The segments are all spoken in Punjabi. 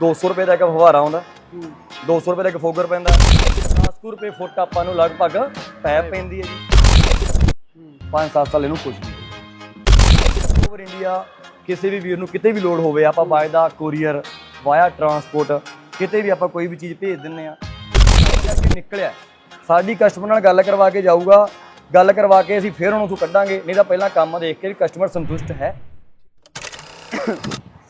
200 ਰੁਪਏ ਦਾ ਇੱਕ ਫੁਹਾਰਾ ਆਉਂਦਾ। 200 ਰੁਪਏ ਦਾ ਇੱਕ ਫੋਗਰ ਪੈਂਦਾ। 10 ਰੁਪਏ ਫੁੱਟ ਆਪਾਂ ਨੂੰ ਲਗਭਗ ਪੈਪ ਪੈਂਦੀ ਹੈ ਜੀ। 5-7 ਸਾਲ ਇਹਨੂੰ ਕੁਝ ਨਹੀਂ। ਓਵਰ ਇੰਡੀਆ ਕਿਸੇ ਵੀ ਵੀਰ ਨੂੰ ਕਿਤੇ ਵੀ ਲੋਡ ਹੋਵੇ ਆਪਾਂ ਬਾਏ ਦਾ ਕੋਰੀਅਰ ਵਾਇਆ ਟਰਾਂਸਪੋਰਟ ਕਿਤੇ ਵੀ ਆਪਾਂ ਕੋਈ ਵੀ ਚੀਜ਼ ਭੇਜ ਦਿੰਨੇ ਆ ਨਿਕਲਿਆ। ਸਾਡੀ ਕਸਟਮਰ ਨਾਲ ਗੱਲ ਕਰਵਾ ਕੇ ਜਾਊਗਾ। ਗੱਲ ਕਰਵਾ ਕੇ ਅਸੀਂ ਫਿਰ ਉਹਨੂੰ ਤੋਂ ਕੱਢਾਂਗੇ। ਨਹੀਂ ਤਾਂ ਪਹਿਲਾਂ ਕੰਮ ਦੇਖ ਕੇ ਵੀ ਕਸਟਮਰ ਸੰਤੁਸ਼ਟ ਹੈ।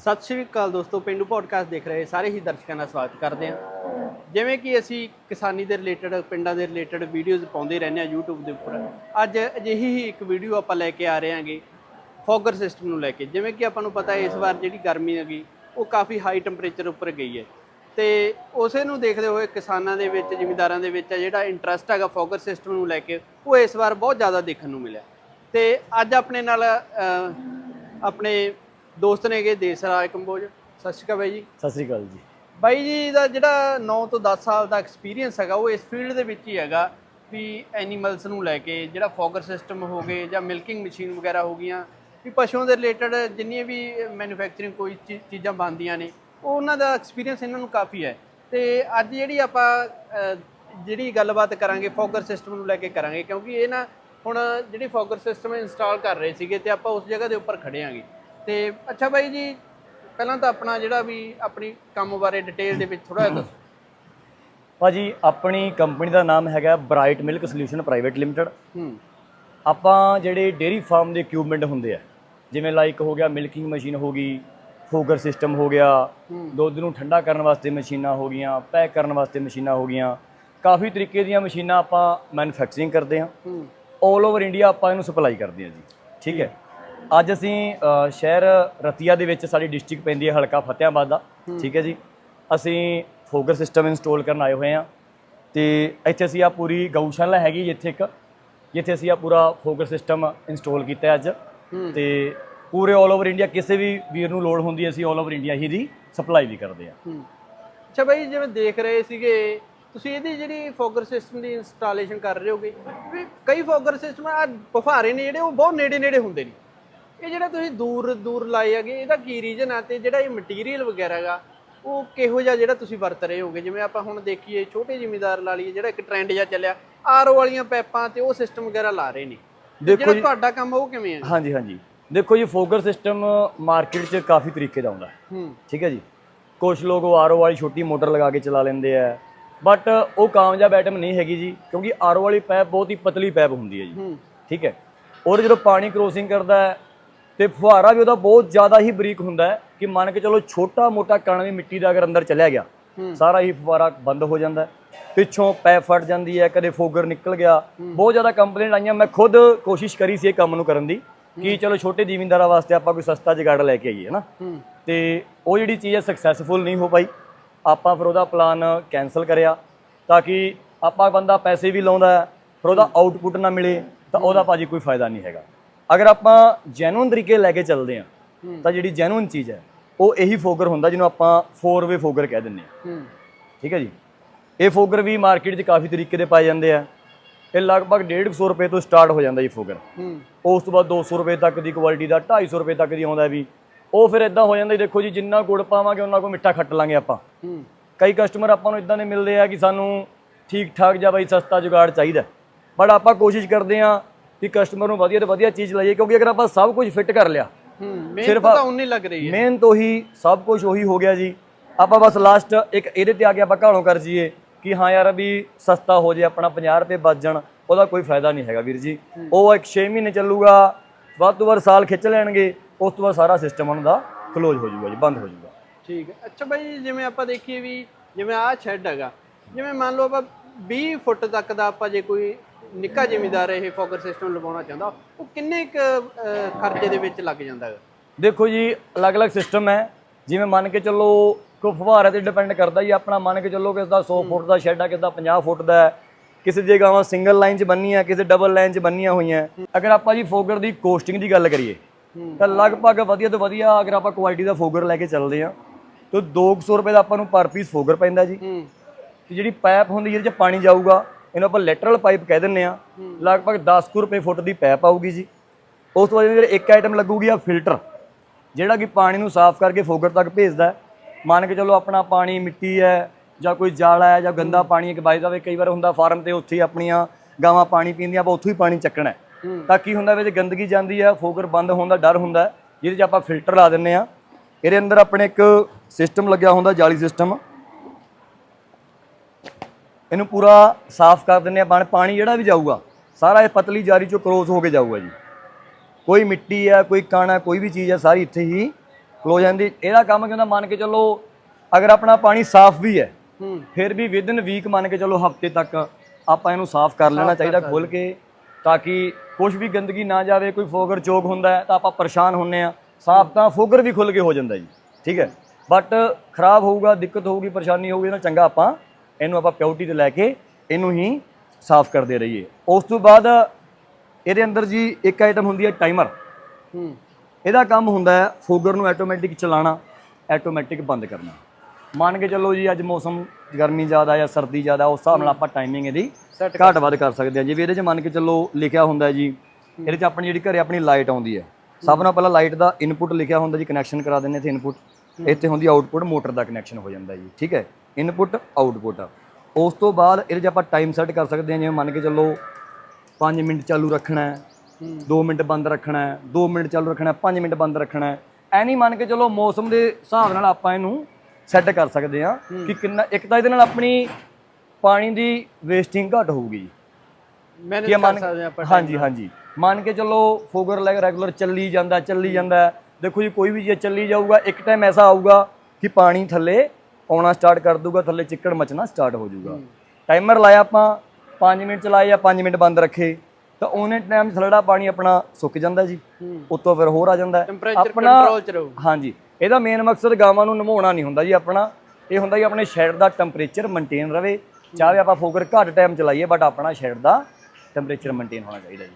ਸਤਿ ਸ਼੍ਰੀ ਅਕਾਲ ਦੋਸਤੋ, ਪਿੰਡੂ ਪੋਡਕਾਸਟ ਦੇਖ ਰਹੇ ਸਾਰੇ ਹੀ ਦਰਸ਼ਕਾਂ ਦਾ ਸਵਾਗਤ ਕਰਦੇ ਹਾਂ। ਜਿਵੇਂ ਕਿ ਅਸੀਂ ਕਿਸਾਨੀ ਦੇ ਰਿਲੇਟਡ ਪਿੰਡਾਂ ਦੇ ਰਿਲੇਟਡ ਵੀਡੀਓਜ਼ ਪਾਉਂਦੇ ਰਹਿੰਦੇ ਹਾਂ YouTube ਦੇ ਉੱਪਰ। ਅੱਜ ਅਜਿਹੀ ਹੀ ਇੱਕ ਵੀਡੀਓ ਆਪਾਂ ਲੈ ਕੇ ਆ ਰਹੇ ਹਾਂਗੇ, ਫੋਗਰ ਸਿਸਟਮ ਨੂੰ ਲੈ ਕੇ। ਜਿਵੇਂ ਕਿ ਆਪਾਂ ਨੂੰ ਪਤਾ ਹੈ, ਇਸ ਵਾਰ ਜਿਹੜੀ ਗਰਮੀ ਹੈਗੀ, ਉਹ ਕਾਫੀ ਹਾਈ ਟੈਂਪਰੇਚਰ ਉੱਪਰ ਗਈ ਹੈ। ਤੇ ਉਸੇ ਨੂੰ ਦੇਖਦੇ ਹੋਏ ਕਿਸਾਨਾਂ ਦੇ ਵਿੱਚ, ਜ਼ਿਮੀਂਦਾਰਾਂ ਦੇ ਵਿੱਚ ਜਿਹੜਾ ਇੰਟਰਸਟ ਹੈਗਾ ਫੋਗਰ ਸਿਸਟਮ ਨੂੰ ਲੈ ਕੇ, ਉਹ ਇਸ ਵਾਰ ਬਹੁਤ ਜ਼ਿਆਦਾ ਦੇਖਣ ਨੂੰ ਮਿਲਿਆ। ਤੇ ਅੱਜ ਆਪਣੇ ਨਾਲ ਆਪਣੇ ਦੋਸਤ ਨੇਗੇ ਦੇਸਰਾਜ ਕੰਬੋਜ। ਸਤਿ ਸ਼੍ਰੀ ਅਕਾਲ ਬਾਈ ਜੀ। ਸਤਿ ਸ੍ਰੀ ਅਕਾਲ ਜੀ। ਬਾਈ ਜੀ ਦਾ ਜਿਹੜਾ 9 ਤੋਂ 10 ਸਾਲ ਦਾ ਐਕਸਪੀਰੀਅੰਸ ਹੈਗਾ ਉਹ ਇਸ ਫੀਲਡ ਦੇ ਵਿੱਚ ਹੀ ਹੈਗਾ ਵੀ ਐਨੀਮਲਸ ਨੂੰ ਲੈ ਕੇ ਜਿਹੜਾ ਫੋਗਰ ਸਿਸਟਮ ਹੋ ਗਏ ਜਾਂ ਮਿਲਕਿੰਗ ਮਸ਼ੀਨ ਵਗੈਰਾ ਹੋ ਗਈਆਂ ਵੀ ਪਸ਼ੂਆਂ ਦੇ ਰਿਲੇਟਡ ਜਿੰਨੀਆਂ ਵੀ ਮੈਨੂਫੈਕਚਰਿੰਗ ਕੋਈ ਚੀ- ਚੀਜ਼ਾਂ ਬਣਦੀਆਂ ਨੇ ਉਹ ਉਹਨਾਂ ਦਾ ਐਕਸਪੀਰੀਅੰਸ ਇਹਨਾਂ ਨੂੰ ਕਾਫੀ ਹੈ। ਤੇ ਅੱਜ ਜਿਹੜੀ ਆਪਾਂ ਜਿਹੜੀ ਗੱਲਬਾਤ ਕਰਾਂਗੇ ਫੋਗਰ ਸਿਸਟਮ ਨੂੰ ਲੈ ਕੇ ਕਰਾਂਗੇ ਕਿਉਂਕਿ ਇਹ ਨਾ ਹੁਣ ਜਿਹੜੀ ਫੋਗਰ ਸਿਸਟਮ ਇੰਸਟਾਲ ਕਰ ਰਹੇ ਸੀਗੇ ਤੇ ਆਪਾਂ ਉਸ ਜਗ੍ਹਾ ਦੇ ਉੱਪਰ ਖੜੇ ਆਂਗੇ। ਤੇ ਅੱਛਾ ਬਾਈ ਜੀ ਪਹਿਲਾਂ ਤਾਂ ਆਪਣਾ ਜਿਹੜਾ ਵੀ ਆਪਣੀ ਕੰਮ ਬਾਰੇ ਡਿਟੇਲ ਦੇ ਵਿੱਚ ਥੋੜਾ ਜਿਹਾ ਦੱਸੋ। ਭਾਜੀ ਆਪਣੀ ਕੰਪਨੀ ਦਾ ਨਾਮ ਹੈਗਾ bright milk solution private limited ਹੂੰ। ਆਪਾਂ ਜਿਹੜੇ ਡੇਰੀ ਫਾਰਮ ਦੇ ਇਕਵਿਪਮੈਂਟ ਹੁੰਦੇ ਆ ਜਿਵੇਂ ਲਾਈਕ ਹੋ ਗਿਆ ਮਿਲਕਿੰਗ ਮਸ਼ੀਨ ਹੋ ਗਈ ਫੋਗਰ ਸਿਸਟਮ ਹੋ ਗਿਆ ਦੁੱਧ ਨੂੰ ਠੰਡਾ ਕਰਨ ਵਾਸਤੇ ਮਸ਼ੀਨਾਂ ਹੋ ਗਈਆਂ ਪੈਕ ਕਰਨ ਵਾਸਤੇ ਮਸ਼ੀਨਾਂ ਹੋ ਗਈਆਂ ਕਾਫੀ ਤਰੀਕੇ ਦੀਆਂ ਮਸ਼ੀਨਾਂ ਆਪਾਂ ਮੈਨੂਫੈਕਚਰਿੰਗ ਕਰਦੇ ਹਾਂ। 올 ਓਵਰ ਇੰਡੀਆ ਆਪਾਂ ਇਹਨੂੰ ਸਪਲਾਈ ਕਰਦੇ ਹਾਂ ਜੀ ਠੀਕ ਹੈ। ਅੱਜ ਅਸੀਂ ਅ, ਸ਼ਹਿਰ ਰਤੀਆ ਦੇ ਵਿੱਚ ਸਾਡੀ ਡਿਸਟ੍ਰਿਕਟ ਪੈਂਦੀ ਹੈ ਹਲਕਾ ਫਤਿਆਬਾਦ ਦਾ। ਠੀਕ ਹੈ ਜੀ? ਅਸੀਂ ਫੋਗਰ ਸਿਸਟਮ ਇੰਸਟਾਲ ਕਰਨ ਆਏ ਹੋਏ ਹਾਂ। ਤੇ ਇੱਥੇ ਅਸੀਂ ਆ ਪੂਰੀ ਗਊਸ਼ਾਲਾ ਹੈਗੀ ਜਿੱਥੇ ਇੱਕ ਜਿੱਥੇ ਅਸੀਂ ਆ ਪੂਰਾ ਫੋਗਰ ਸਿਸਟਮ ਇੰਸਟਾਲ ਕੀਤਾ ਹੈ ਅੱਜ। ਤੇ ਪੂਰੇ 올 ਓਵਰ ਇੰਡੀਆ ਕਿਸੇ ਵੀ ਵੀਰ ਨੂੰ ਲੋੜ ਹੁੰਦੀ ਹੈ ਅਸੀਂ 올 ਓਵਰ ਇੰਡੀਆ ਹੀ ਦੀ ਸਪਲਾਈ ਵੀ ਕਰਦੇ ਹਾਂ। ਹੂੰ। ਅੱਛਾ ਬਾਈ ਜਿਵੇਂ ਦੇਖ ਰਹੇ ਸੀਗੇ ਤੁਸੀਂ ਇਹਦੀ ਜਿਹੜੀ ਫੋਗਰ ਸਿਸਟਮ ਦੀ ਇੰਸਟਾਲੇਸ਼ਨ ਕਰ ਰਹੇ ਹੋਗੇ ਵੀ ਕਈ ਫੋਗਰ ਸਿਸਟਮ ਆ ਬਫਾਰੇ ਨੇ ਜਿਹੜੇ ਉਹ ਬਹੁਤ ਨੇੜੇ ਨੇੜੇ ਹੁੰਦੇ ਨੇ। ਇਹ ਜਿਹੜਾ ਤੁਸੀਂ ਦੂਰ ਦੂਰ ਲਾਏ ਹੈਗੇ ਇਹਦਾ ਕੀ ਰੀਜਨ ਆ ਤੇ ਜਿਹੜਾ ਇਹ ਮਟੀਰੀਅਲ ਵਗੈਰਾ ਹੈਗਾ ਉਹ ਕਿਹੋ ਜਿਹਾ ਜਿਹੜਾ ਤੁਸੀਂ ਵਰਤ ਰਹੇ ਹੋਗੇ? ਜਿਵੇਂ ਆਪਾਂ ਹੁਣ ਦੇਖੀਏ ਛੋਟੇ ਜ਼ਿਮੀਦਾਰ ਲਾ ਲਈਏ ਜਿਹੜਾ ਇੱਕ ਟ੍ਰੈਂਡ ਜਿਹਾ ਚੱਲਿਆ ਆਰਓ ਵਾਲੀਆਂ ਪੈਪਾਂ ਤੇ ਉਹ ਸਿਸਟਮ ਵਗੈਰਾ ਲਾ ਰਹੇ ਨੇ। ਦੇਖੋ ਜਿਹੜਾ ਜੀ- ਤੁਹਾਡਾ ਕੰਮ ਉਹ ਕਿਵੇਂ ਹੈ ਹਾਂਜੀ ਹਾਂਜੀ। ਦੇਖੋ ਜੀ ਫੋਗਰ ਸਿਸਟਮ ਮਾਰਕੀਟ 'ਚ ਕਾਫੀ ਤਰੀਕੇ ਦਾ ਆਉਂਦਾ ਹੈ। ਠੀਕ ਹੈ ਜੀ? ਕੁਝ ਲੋਕ ਉਹ ਆਰਓ ਵਾਲੀ ਛੋਟੀ ਮੋਟਰ ਲਗਾ ਕੇ ਚਲਾ ਲੈਂਦੇ ਆ। ਬਟ ਉਹ ਕਾਮਯਾਬ ਆਈਟਮ ਨਹੀਂ ਹੈਗੀ ਜੀ ਕਿਉਂਕਿ ਆਰਓ ਵਾਲੀ ਪਾਈਪ ਬਹੁਤ ਹੀ ਪਤਲੀ ਪਾਈਪ ਹੁੰਦੀ ਹੈ ਜੀ। ਠੀਕ ਹੈ? ਔਰ ਜਦੋਂ ਪਾਣੀ ਕ੍ਰੋਸਿੰਗ ਕਰਦਾ ਹੈ ਤੇ ਫੁਹਾਰਾ ਵੀ ਉਹਦਾ ਬਹੁਤ ਜ਼ਿਆਦਾ ਹੀ ਬਰੀਕ ਹੁੰਦਾ ਹੈ ਕਿ ਮੰਨ ਕੇ ਚਲੋ ਛੋਟਾ ਮੋਟਾ ਕਣ ਵੀ ਮਿੱਟੀ ਦਾ ਅਗਰ ਅੰਦਰ ਚਲਿਆ ਗਿਆ ਸਾਰਾ ਹੀ ਫੁਹਾਰਾ ਬੰਦ ਹੋ ਜਾਂਦਾ ਪਿੱਛੋਂ ਪੈਪ ਫਟ ਜਾਂਦੀ ਹੈ ਕਦੇ ਫੋਗਰ ਨਿਕਲ ਗਿਆ। ਬਹੁਤ ਜ਼ਿਆਦਾ ਕੰਪਲੇਂਟ ਆਈਆਂ। ਮੈਂ ਖੁਦ ਕੋਸ਼ਿਸ਼ ਕਰੀ ਸੀ ਇਹ ਕੰਮ ਨੂੰ ਕਰਨ ਦੀ ਕਿ ਚਲੋ ਛੋਟੇ ਜ਼ਿਮੀਂਦਾਰਾਂ ਵਾਸਤੇ ਆਪਾਂ ਕੋਈ ਸਸਤਾ ਜਗਾੜ ਲੈ ਕੇ ਆਈਏ ਨਾ ਤੇ ਉਹ ਜਿਹੜੀ ਚੀਜ਼ ਹੈ ਸਕਸੈਸਫੁਲ ਨਹੀਂ ਹੋ ਪਾਈ। ਆਪਾਂ ਫਿਰ ਉਹਦਾ ਪਲਾਨ ਕੈਨਸਲ ਕਰਿਆ ਤਾਂ ਕਿ ਆਪਾਂ ਬੰਦਾ ਪੈਸੇ ਵੀ ਲਾਉਂਦਾ ਫਿਰ ਉਹਦਾ ਆਊਟਪੁੱਟ ਨਾ ਮਿਲੇ ਤਾਂ ਉਹਦਾ ਭਾਜੀ ਕੋਈ ਫਾਇਦਾ ਨਹੀਂ ਹੈਗਾ। ਅਗਰ ਆਪਾਂ ਜੈਨੂਇਨ ਤਰੀਕੇ ਲੈ ਕੇ ਚੱਲਦੇ ਹਾਂ ਤਾਂ ਜਿਹੜੀ ਜੈਨੂਇਨ ਚੀਜ਼ ਹੈ ਉਹ ਇਹੀ ਫੋਗਰ ਹੁੰਦਾ ਜਿਹਨੂੰ ਆਪਾਂ 4-ਵੇ ਫੋਗਰ ਕਹਿ ਦਿੰਦੇ ਹੂੰ। ਠੀਕ ਹੈ ਜੀ? ਇਹ ਫੋਗਰ ਵੀ ਮਾਰਕੀਟ 'ਚ ਕਾਫੀ ਤਰੀਕੇ ਦੇ ਪਾਏ ਜਾਂਦੇ ਆ। ਇਹ ਲਗਭਗ 150 ਰੁਪਏ ਤੋਂ ਸਟਾਰਟ ਹੋ ਜਾਂਦਾ ਜੀ ਫੋਗਰ ਉਸ ਤੋਂ ਬਾਅਦ 200 ਰੁਪਏ ਤੱਕ ਦੀ ਕੁਆਲਿਟੀ ਦਾ 250 ਰੁਪਏ ਤੱਕ ਦੀ ਆਉਂਦਾ ਵੀ। ਉਹ ਫਿਰ ਇਦਾਂ ਹੋ ਜਾਂਦਾ ਜੀ, ਦੇਖੋ ਜੀ ਜਿੰਨਾ ਗੁੜ ਪਾਵਾਂਗੇ ਉਹਨਾਂ ਕੋ ਮਿੱਠਾ ਖੱਟ ਲਾਂਗੇ ਆਪਾਂ। ਕਈ ਕਸਟਮਰ ਆਪਾਂ ਨੂੰ ਇਦਾਂ ਦੇ ਮਿਲਦੇ ਆ ਕਿ ਸਾਨੂੰ ਠੀਕ ਠਾਕ ਜਾਂ ਬਈ ਸਸਤਾ ਜੁਗਾੜ ਚਾਹੀਦਾ। ਬਟ ਆਪਾਂ ਕੋਸ਼ਿਸ਼ ਕਰਦੇ ਆ ਕਿ ਕਸਟਮਰ ਨੂੰ ਵਧੀਆ ਤੋਂ ਵਧੀਆ ਚੀਜ਼ ਲਈਏ ਕਿਉਂਕਿ ਅਗਰ ਆਪਾਂ ਸਭ ਕੁਝ ਫਿੱਟ ਕਰ ਲਿਆ ਹੂੰ ਮਿਹਨਤ ਸਿਰਫ- ਤਾਂ ਉਨੀ ਲੱਗ ਰਹੀ ਹੈ। ਮੇਨ ਤੋਂ ਹੀ ਸਭ ਕੁਝ ਉਹੀ ਹੋ ਗਿਆ ਜੀ। ਆਪਾਂ ਬਸ ਲਾਸਟ ਇੱਕ ਇਹਦੇ ਤੇ ਆ ਕੇ ਆਪਾਂ ਘਾਣੋਂ ਕਰ ਜੀਏ ਕਿ ਹਾਂ ਯਾਰ ਵੀ ਸਸਤਾ ਹੋ ਜੇ ਆਪਣਾ 50 ਰੁਪਏ ਬਚ ਜਾਣ ਉਹਦਾ ਕੋਈ ਫਾਇਦਾ ਨਹੀਂ ਹੈਗਾ ਵੀਰ ਜੀ। ਉਹ ਇੱਕ 6 ਮਹੀਨੇ ਚੱਲੂਗਾ ਵੱਧ ਤੋਂ ਵੱਧ ਸਾਲ ਖਿੱਚ ਲੈਣਗੇ ਉਸ ਤੋਂ ਬਾਅਦ ਸਾਰਾ ਸਿਸਟਮ ਉਹਨਾਂ ਦਾ ਕਲੋਜ਼ ਹੋ ਜਾਊਗਾ ਜੀ ਬੰਦ ਹੋ ਜਾਊਗਾ। ਠੀਕ ਹੈ। ਅੱਛਾ ਬਾਈ ਜਿਵੇਂ ਆਪਾਂ ਦੇਖੀਏ ਵੀ ਜਿਵੇਂ ਆਹ ਸ਼ੈੱਡ ਹੈਗਾ ਜਿਵੇਂ ਮੰਨ ਲਓ ਆਪਾਂ 20 ਫੁੱਟ ਤੱਕ ਦਾ ਆਪਾਂ ਜੇ ਕੋਈ ਨਿੱਕਾ ਜ਼ਿਮੀਦਾਰ ਇਹ ਫੋਗਰ ਸਿਸਟਮ ਲਗਾਉਣਾ ਚਾਹੁੰਦਾ ਉਹ ਕਿੰਨੇ ਕ ਖਰਚੇ ਦੇ ਵਿੱਚ ਲੱਗ ਜਾਂਦਾ ਹੈਗਾ? ਦੇਖੋ ਜੀ ਅਲੱਗ-ਅਲੱਗ ਸਿਸਟਮ ਹੈ। ਜਿਵੇਂ ਮੰਨ ਕੇ ਚੱਲੋ ਕੋ ਫੁਹਾਰੇ ਤੇ ਡਿਪੈਂਡ ਕਰਦਾ ਜੀ ਆਪਣਾ ਮੰਨ ਕੇ ਚੱਲੋ ਕਿਸ ਦਾ 100 ਫੁੱਟ ਦਾ ਸ਼ੈੱਡ ਆ ਕਿਸ ਦਾ 50 ਫੁੱਟ ਦਾ ਹੈ। ਕਿਸੇ ਦੀ ਗਾਵਾਂ ਸਿੰਗਲ ਲਾਈਨ 'ਚ ਬੰਨੀਆਂ ਕਿਸੇ ਡਬਲ ਲਾਈਨ 'ਚ ਬੰਨੀਆਂ ਹੋਈਆਂ। ਅਗਰ ਆਪਾਂ ਜੀ ਫੋਗਰ ਦੀ ਕੋਸਟਿੰਗ ਦੀ ਗੱਲ ਕਰੀਏ ਤਾਂ ਲਗਭਗ ਵਧੀਆ ਤੋਂ ਵਧੀਆ ਅਗਰ ਆਪਾਂ ਕੁਆਲਿਟੀ ਦਾ ਫੋਗਰ ਲੈ ਕੇ ਚੱਲਦੇ ਆ ਤਾਂ 200 ਰੁਪਏ ਦਾ ਆਪਾਂ ਨੂੰ ਪਰ ਪੀਸ ਫੋਗਰ ਪੈਂਦਾ ਜੀ। ਹੂੰ। ਤੇ ਜਿਹੜੀ ਪਾਈਪ ਹੁੰਦੀ ਜਿਹਦੇ 'ਚ ਪਾਣੀ ਜਾਊਗਾ। ਇਹਨੂੰ ਆਪਾਂ ਲੈਟਰਲ ਪਾਈਪ ਕਹਿ ਦਿੰਨੇ ਆ ਲਗਭਗ 10 ਕੁ ਰੁਪਏ ਫੁੱਟ ਦੀ ਪਾਈਪ ਆਊਗੀ ਜੀ। ਉਸ ਤੋਂ ਬਾਅਦ ਇੱਕ ਆਈਟਮ ਲੱਗੂਗੀ ਆ ਫਿਲਟਰ ਜਿਹੜਾ ਕਿ ਪਾਣੀ ਨੂੰ ਸਾਫ਼ ਕਰਕੇ ਫੋਗਰ ਤੱਕ ਭੇਜਦਾ ਹੈ। ਮੰਨ ਕੇ ਚੱਲੋ ਆਪਣਾ ਪਾਣੀ ਮਿੱਟੀ ਹੈ ਜਾਂ ਕੋਈ ਜਾਲਾ ਹੈ ਜਾਂ ਗੰਦਾ ਪਾਣੀ ਹੈ। ਕਿ ਬਾਈ ਦਾ ਵੇ ਕਈ ਵਾਰ ਹੁੰਦਾ ਫਾਰਮ ਤੇ ਉੱਥੇ ਆਪਣੀਆਂ ਗਾਵਾਂ ਪਾਣੀ ਪੀਂਦੀਆਂ ਆਪਾਂ ਉੱਥੋਂ ਹੀ ਪਾਣੀ ਚੱਕਣਾ ਤਾਂ ਕੀ ਹੁੰਦਾ ਵਿੱਚ ਗੰਦਗੀ ਜਾਂਦੀ ਹੈ ਫੋਗਰ ਬੰਦ ਹੋਣ ਦਾ ਡਰ ਹੁੰਦਾ ਜਿਹਦੇ 'ਚ ਆਪਾਂ ਫਿਲਟਰ ਲਾ ਦਿੰਨੇ ਆ ਇਹਦੇ ਅੰਦਰ ਆਪਣੇ ਇੱਕ ਸਿਸਟਮ ਲੱਗਿਆ ਹੁੰਦਾ ਜਾਲੀ ਸਿਸਟਮ ਇਹਨੂੰ ਪੂਰਾ ਸਾਫ਼ ਕਰ ਦਿੰਨੇ ਆ ਪਾਣੀ ਪਾਣੀ ਜਿਹੜਾ ਵੀ ਜਾਊਗਾ ਸਾਰਾ ਇਹ ਪਤਲੀ ਜਾਰੀ ਚੋਂ ਕ੍ਰੋਸ ਹੋ ਕੇ ਜਾਊਗਾ ਜੀ। ਕੋਈ ਮਿੱਟੀ ਹੈ ਕੋਈ ਕਣ ਹੈ ਕੋਈ ਵੀ ਚੀਜ਼ ਹੈ ਸਾਰੀ ਇੱਥੇ ਹੀ ਖਲੋ ਜਾਂਦੀ। ਇਹਦਾ ਕੰਮ ਕਹਿੰਦਾ ਮੰਨ ਕੇ ਚੱਲੋ ਅਗਰ ਆਪਣਾ ਪਾਣੀ ਸਾਫ਼ ਵੀ ਹੈ ਫਿਰ ਵੀ ਵਿਦਨ ਵੀਕ ਮੰਨ ਕੇ ਚੱਲੋ ਹਫ਼ਤੇ ਤੱਕ ਆਪਾਂ ਇਹਨੂੰ ਸਾਫ਼ ਕਰ ਲੈਣਾ ਚਾਹੀਦਾ ਖੋਲ ਕੇ ਤਾਂ ਕਿ ਕੁਝ ਵੀ ਗੰਦਗੀ ਨਾ ਜਾਵੇ ਕੋਈ ਫੋਗਰ ਚੋਕ ਹੁੰਦਾ ਤਾਂ ਆਪਾਂ ਪਰੇਸ਼ਾਨ ਹੁੰਨੇ ਆ ਸਾਫ਼ ਤਾਂ ਫੋਗਰ ਵੀ ਖੁੱਲ ਕੇ ਹੋ ਜਾਂਦਾ ਜੀ ਠੀਕ ਹੈ। ਬਟ ਖਰਾਬ ਹੋਊਗਾ ਦਿੱਕਤ ਹੋਊਗੀ ਪਰੇਸ਼ਾਨੀ ਹੋਊਗੀ ਨਾ ਚੰਗਾ ਆਪਾਂ ਇਹਨੂੰ ਆਪਾਂ ਪਿਉਟੀ ਤੇ ਲੈ ਕੇ ਇਹਨੂੰ ਹੀ ਸਾਫ਼ ਕਰਦੇ ਰਹੀਏ। ਉਸ ਤੋਂ ਬਾਅਦ ਇਹਦੇ ਅੰਦਰ ਜੀ ਇੱਕ ਆਈਟਮ ਹੁੰਦੀ ਹੈ ਟਾਈਮਰ ਹੂੰ। ਇਹਦਾ ਕੰਮ ਹੁੰਦਾ ਹੈ ਫੋਗਰ ਨੂੰ ਆਟੋਮੈਟਿਕ ਚਲਾਉਣਾ ਆਟੋਮੈਟਿਕ ਬੰਦ ਕਰਨਾ। ਮੰਨ ਕੇ ਚੱਲੋ ਜੀ ਅੱਜ ਮੌਸਮ ਗਰਮੀ ਜ਼ਿਆਦਾ ਜਾਂ ਸਰਦੀ ਜ਼ਿਆਦਾ ਉਸ ਹਿਸਾਬ ਨਾਲ ਆਪਾਂ ਟਾਈਮਿੰਗ ਇਹਦੀ ਘੱਟ ਵੱਧ ਕਰ ਸਕਦੇ ਹਾਂ। ਜਿਵੇਂ ਇਹਦੇ 'ਚ ਮੰਨ ਕੇ ਚੱਲੋ ਲਿਖਿਆ ਹੁੰਦਾ ਜੀ ਇਹਦੇ 'ਚ ਆਪਣੀ ਜਿਹੜੀ ਘਰੇ ਆਪਣੀ ਲਾਈਟ ਆਉਂਦੀ ਹੈ। ਸਭ ਨਾਲੋਂ ਪਹਿਲਾਂ ਲਾਈਟ ਦਾ ਇਨਪੁਟ ਲਿਖਿਆ ਹੁੰਦਾ ਜੀ ਕਨੈਕਸ਼ਨ ਕਰਾ ਦਿੰਦੇ ਇੱਥੇ ਇਨਪੁਟ ਇੱਥੇ ਹੁੰਦੀ ਆਊਟਪੁੱਟ ਮੋਟਰ ਦਾ ਕਨੈਕਸ਼ਨ ਹੋ ਜਾਂਦਾ ਜੀ ਠੀਕ ਹੈ? ਇਨਪੁੱਟ ਆਊਟਪੁੱਟ ਉਸ ਤੋਂ ਬਾਅਦ ਇਹਦੇ 'ਚ ਆਪਾਂ ਟਾਈਮ ਸੈੱਟ ਕਰ ਸਕਦੇ ਹਾਂ ਜਿਵੇਂ ਮੰਨ ਕੇ ਚੱਲੋ 5 ਮਿੰਟ ਚਾਲੂ ਰੱਖਣਾ ਹੈ ਹੂੰ। 2 ਮਿੰਟ ਬੰਦ ਰੱਖਣਾ ਹੈ 2 ਮਿੰਟ ਚਾਲੂ ਰੱਖਣਾ ਹੈ 5 ਮਿੰਟ ਬੰਦ ਰੱਖਣਾ ਹੈ। ਐ ਨਹੀਂ ਮੰਨ ਕੇ ਚਲੋ ਮੌਸਮ ਦੇ ਹਿਸਾਬ ਨਾਲ ਆਪਾਂ ਇਹਨੂੰ ਸੈੱਟ ਕਰ ਸਕਦੇ ਹਾਂ ਕਿ ਕਿੰਨਾ ਇੱਕ ਤਾਂ ਇਹਦੇ ਨਾਲ ਆਪਣੀ ਪਾਣੀ ਦੀ ਵੇਸਟਿੰਗ ਘੱਟ ਹੋਊਗੀ। ਮੈਨੇਜ ਕੀ ਕਰ ਸਕਦੇ ਹਾਂ ਆਪਾਂ ਹਾਂਜੀ ਹਾਂਜੀ। ਮੰਨ ਕੇ ਚੱਲੋ ਫੋਗਰ ਲੈ ਰੈਗੂਲਰ ਚੱਲੀ ਜਾਂਦਾ ਚੱਲੀ ਜਾਂਦਾ। ਦੇਖੋ ਜੀ ਕੋਈ ਵੀ ਜੇ ਚੱਲੀ ਜਾਊਗਾ ਇੱਕ ਟਾਈਮ ਐਸਾ ਆਊਗਾ ਕਿ ਪਾਣੀ ਥੱਲੇ ਆਉਣਾ ਸਟਾਰਟ ਕਰ ਦੂਗਾ ਥੱਲੇ ਚਿੱਕੜ ਮਚਣਾ ਸਟਾਰਟ ਹੋ ਜਾਊਗਾ। ਟਾਈਮਰ ਲਾਇਆ ਆਪਾਂ 5 ਮਿੰਟ ਚਲਾਏ ਜਾਂ 5 ਮਿੰਟ ਬੰਦ ਰੱਖੇ ਤਾਂ ਉਹਨੇ ਟਾਈਮ ਥੱਲੜਾ ਪਾਣੀ ਆਪਣਾ ਸੁੱਕ ਜਾਂਦਾ ਜੀ। ਉੱਤੋਂ ਫਿਰ ਹੋਰ ਆ ਜਾਂਦਾ। ਰਹੂ। ਹਾਂਜੀ। ਇਹਦਾ ਮੇਨ ਮਕਸਦ ਗਾਵਾਂ ਨੂੰ ਨਮਾਉਣਾ ਨਹੀਂ ਹੁੰਦਾ ਜੀ ਆਪਣਾ। ਇਹ ਹੁੰਦਾ ਜੀ ਆਪਣੇ ਸ਼ੈਡ ਦਾ ਟੈਂਪਰੇਚਰ ਮੇਨਟੇਨ ਰਵੇ। ਚਾਹੇ ਆਪਾਂ ਫੋਗਰ ਘੱਟ ਟਾਈਮ ਚਲਾਈਏ ਬਟ ਆਪਣਾ ਸ਼ੈਡ ਦਾ ਟੈਂਪਰੇਚਰ ਮੇਨਟੇਨ ਹੋਣਾ ਚਾਹੀਦਾ ਜੀ।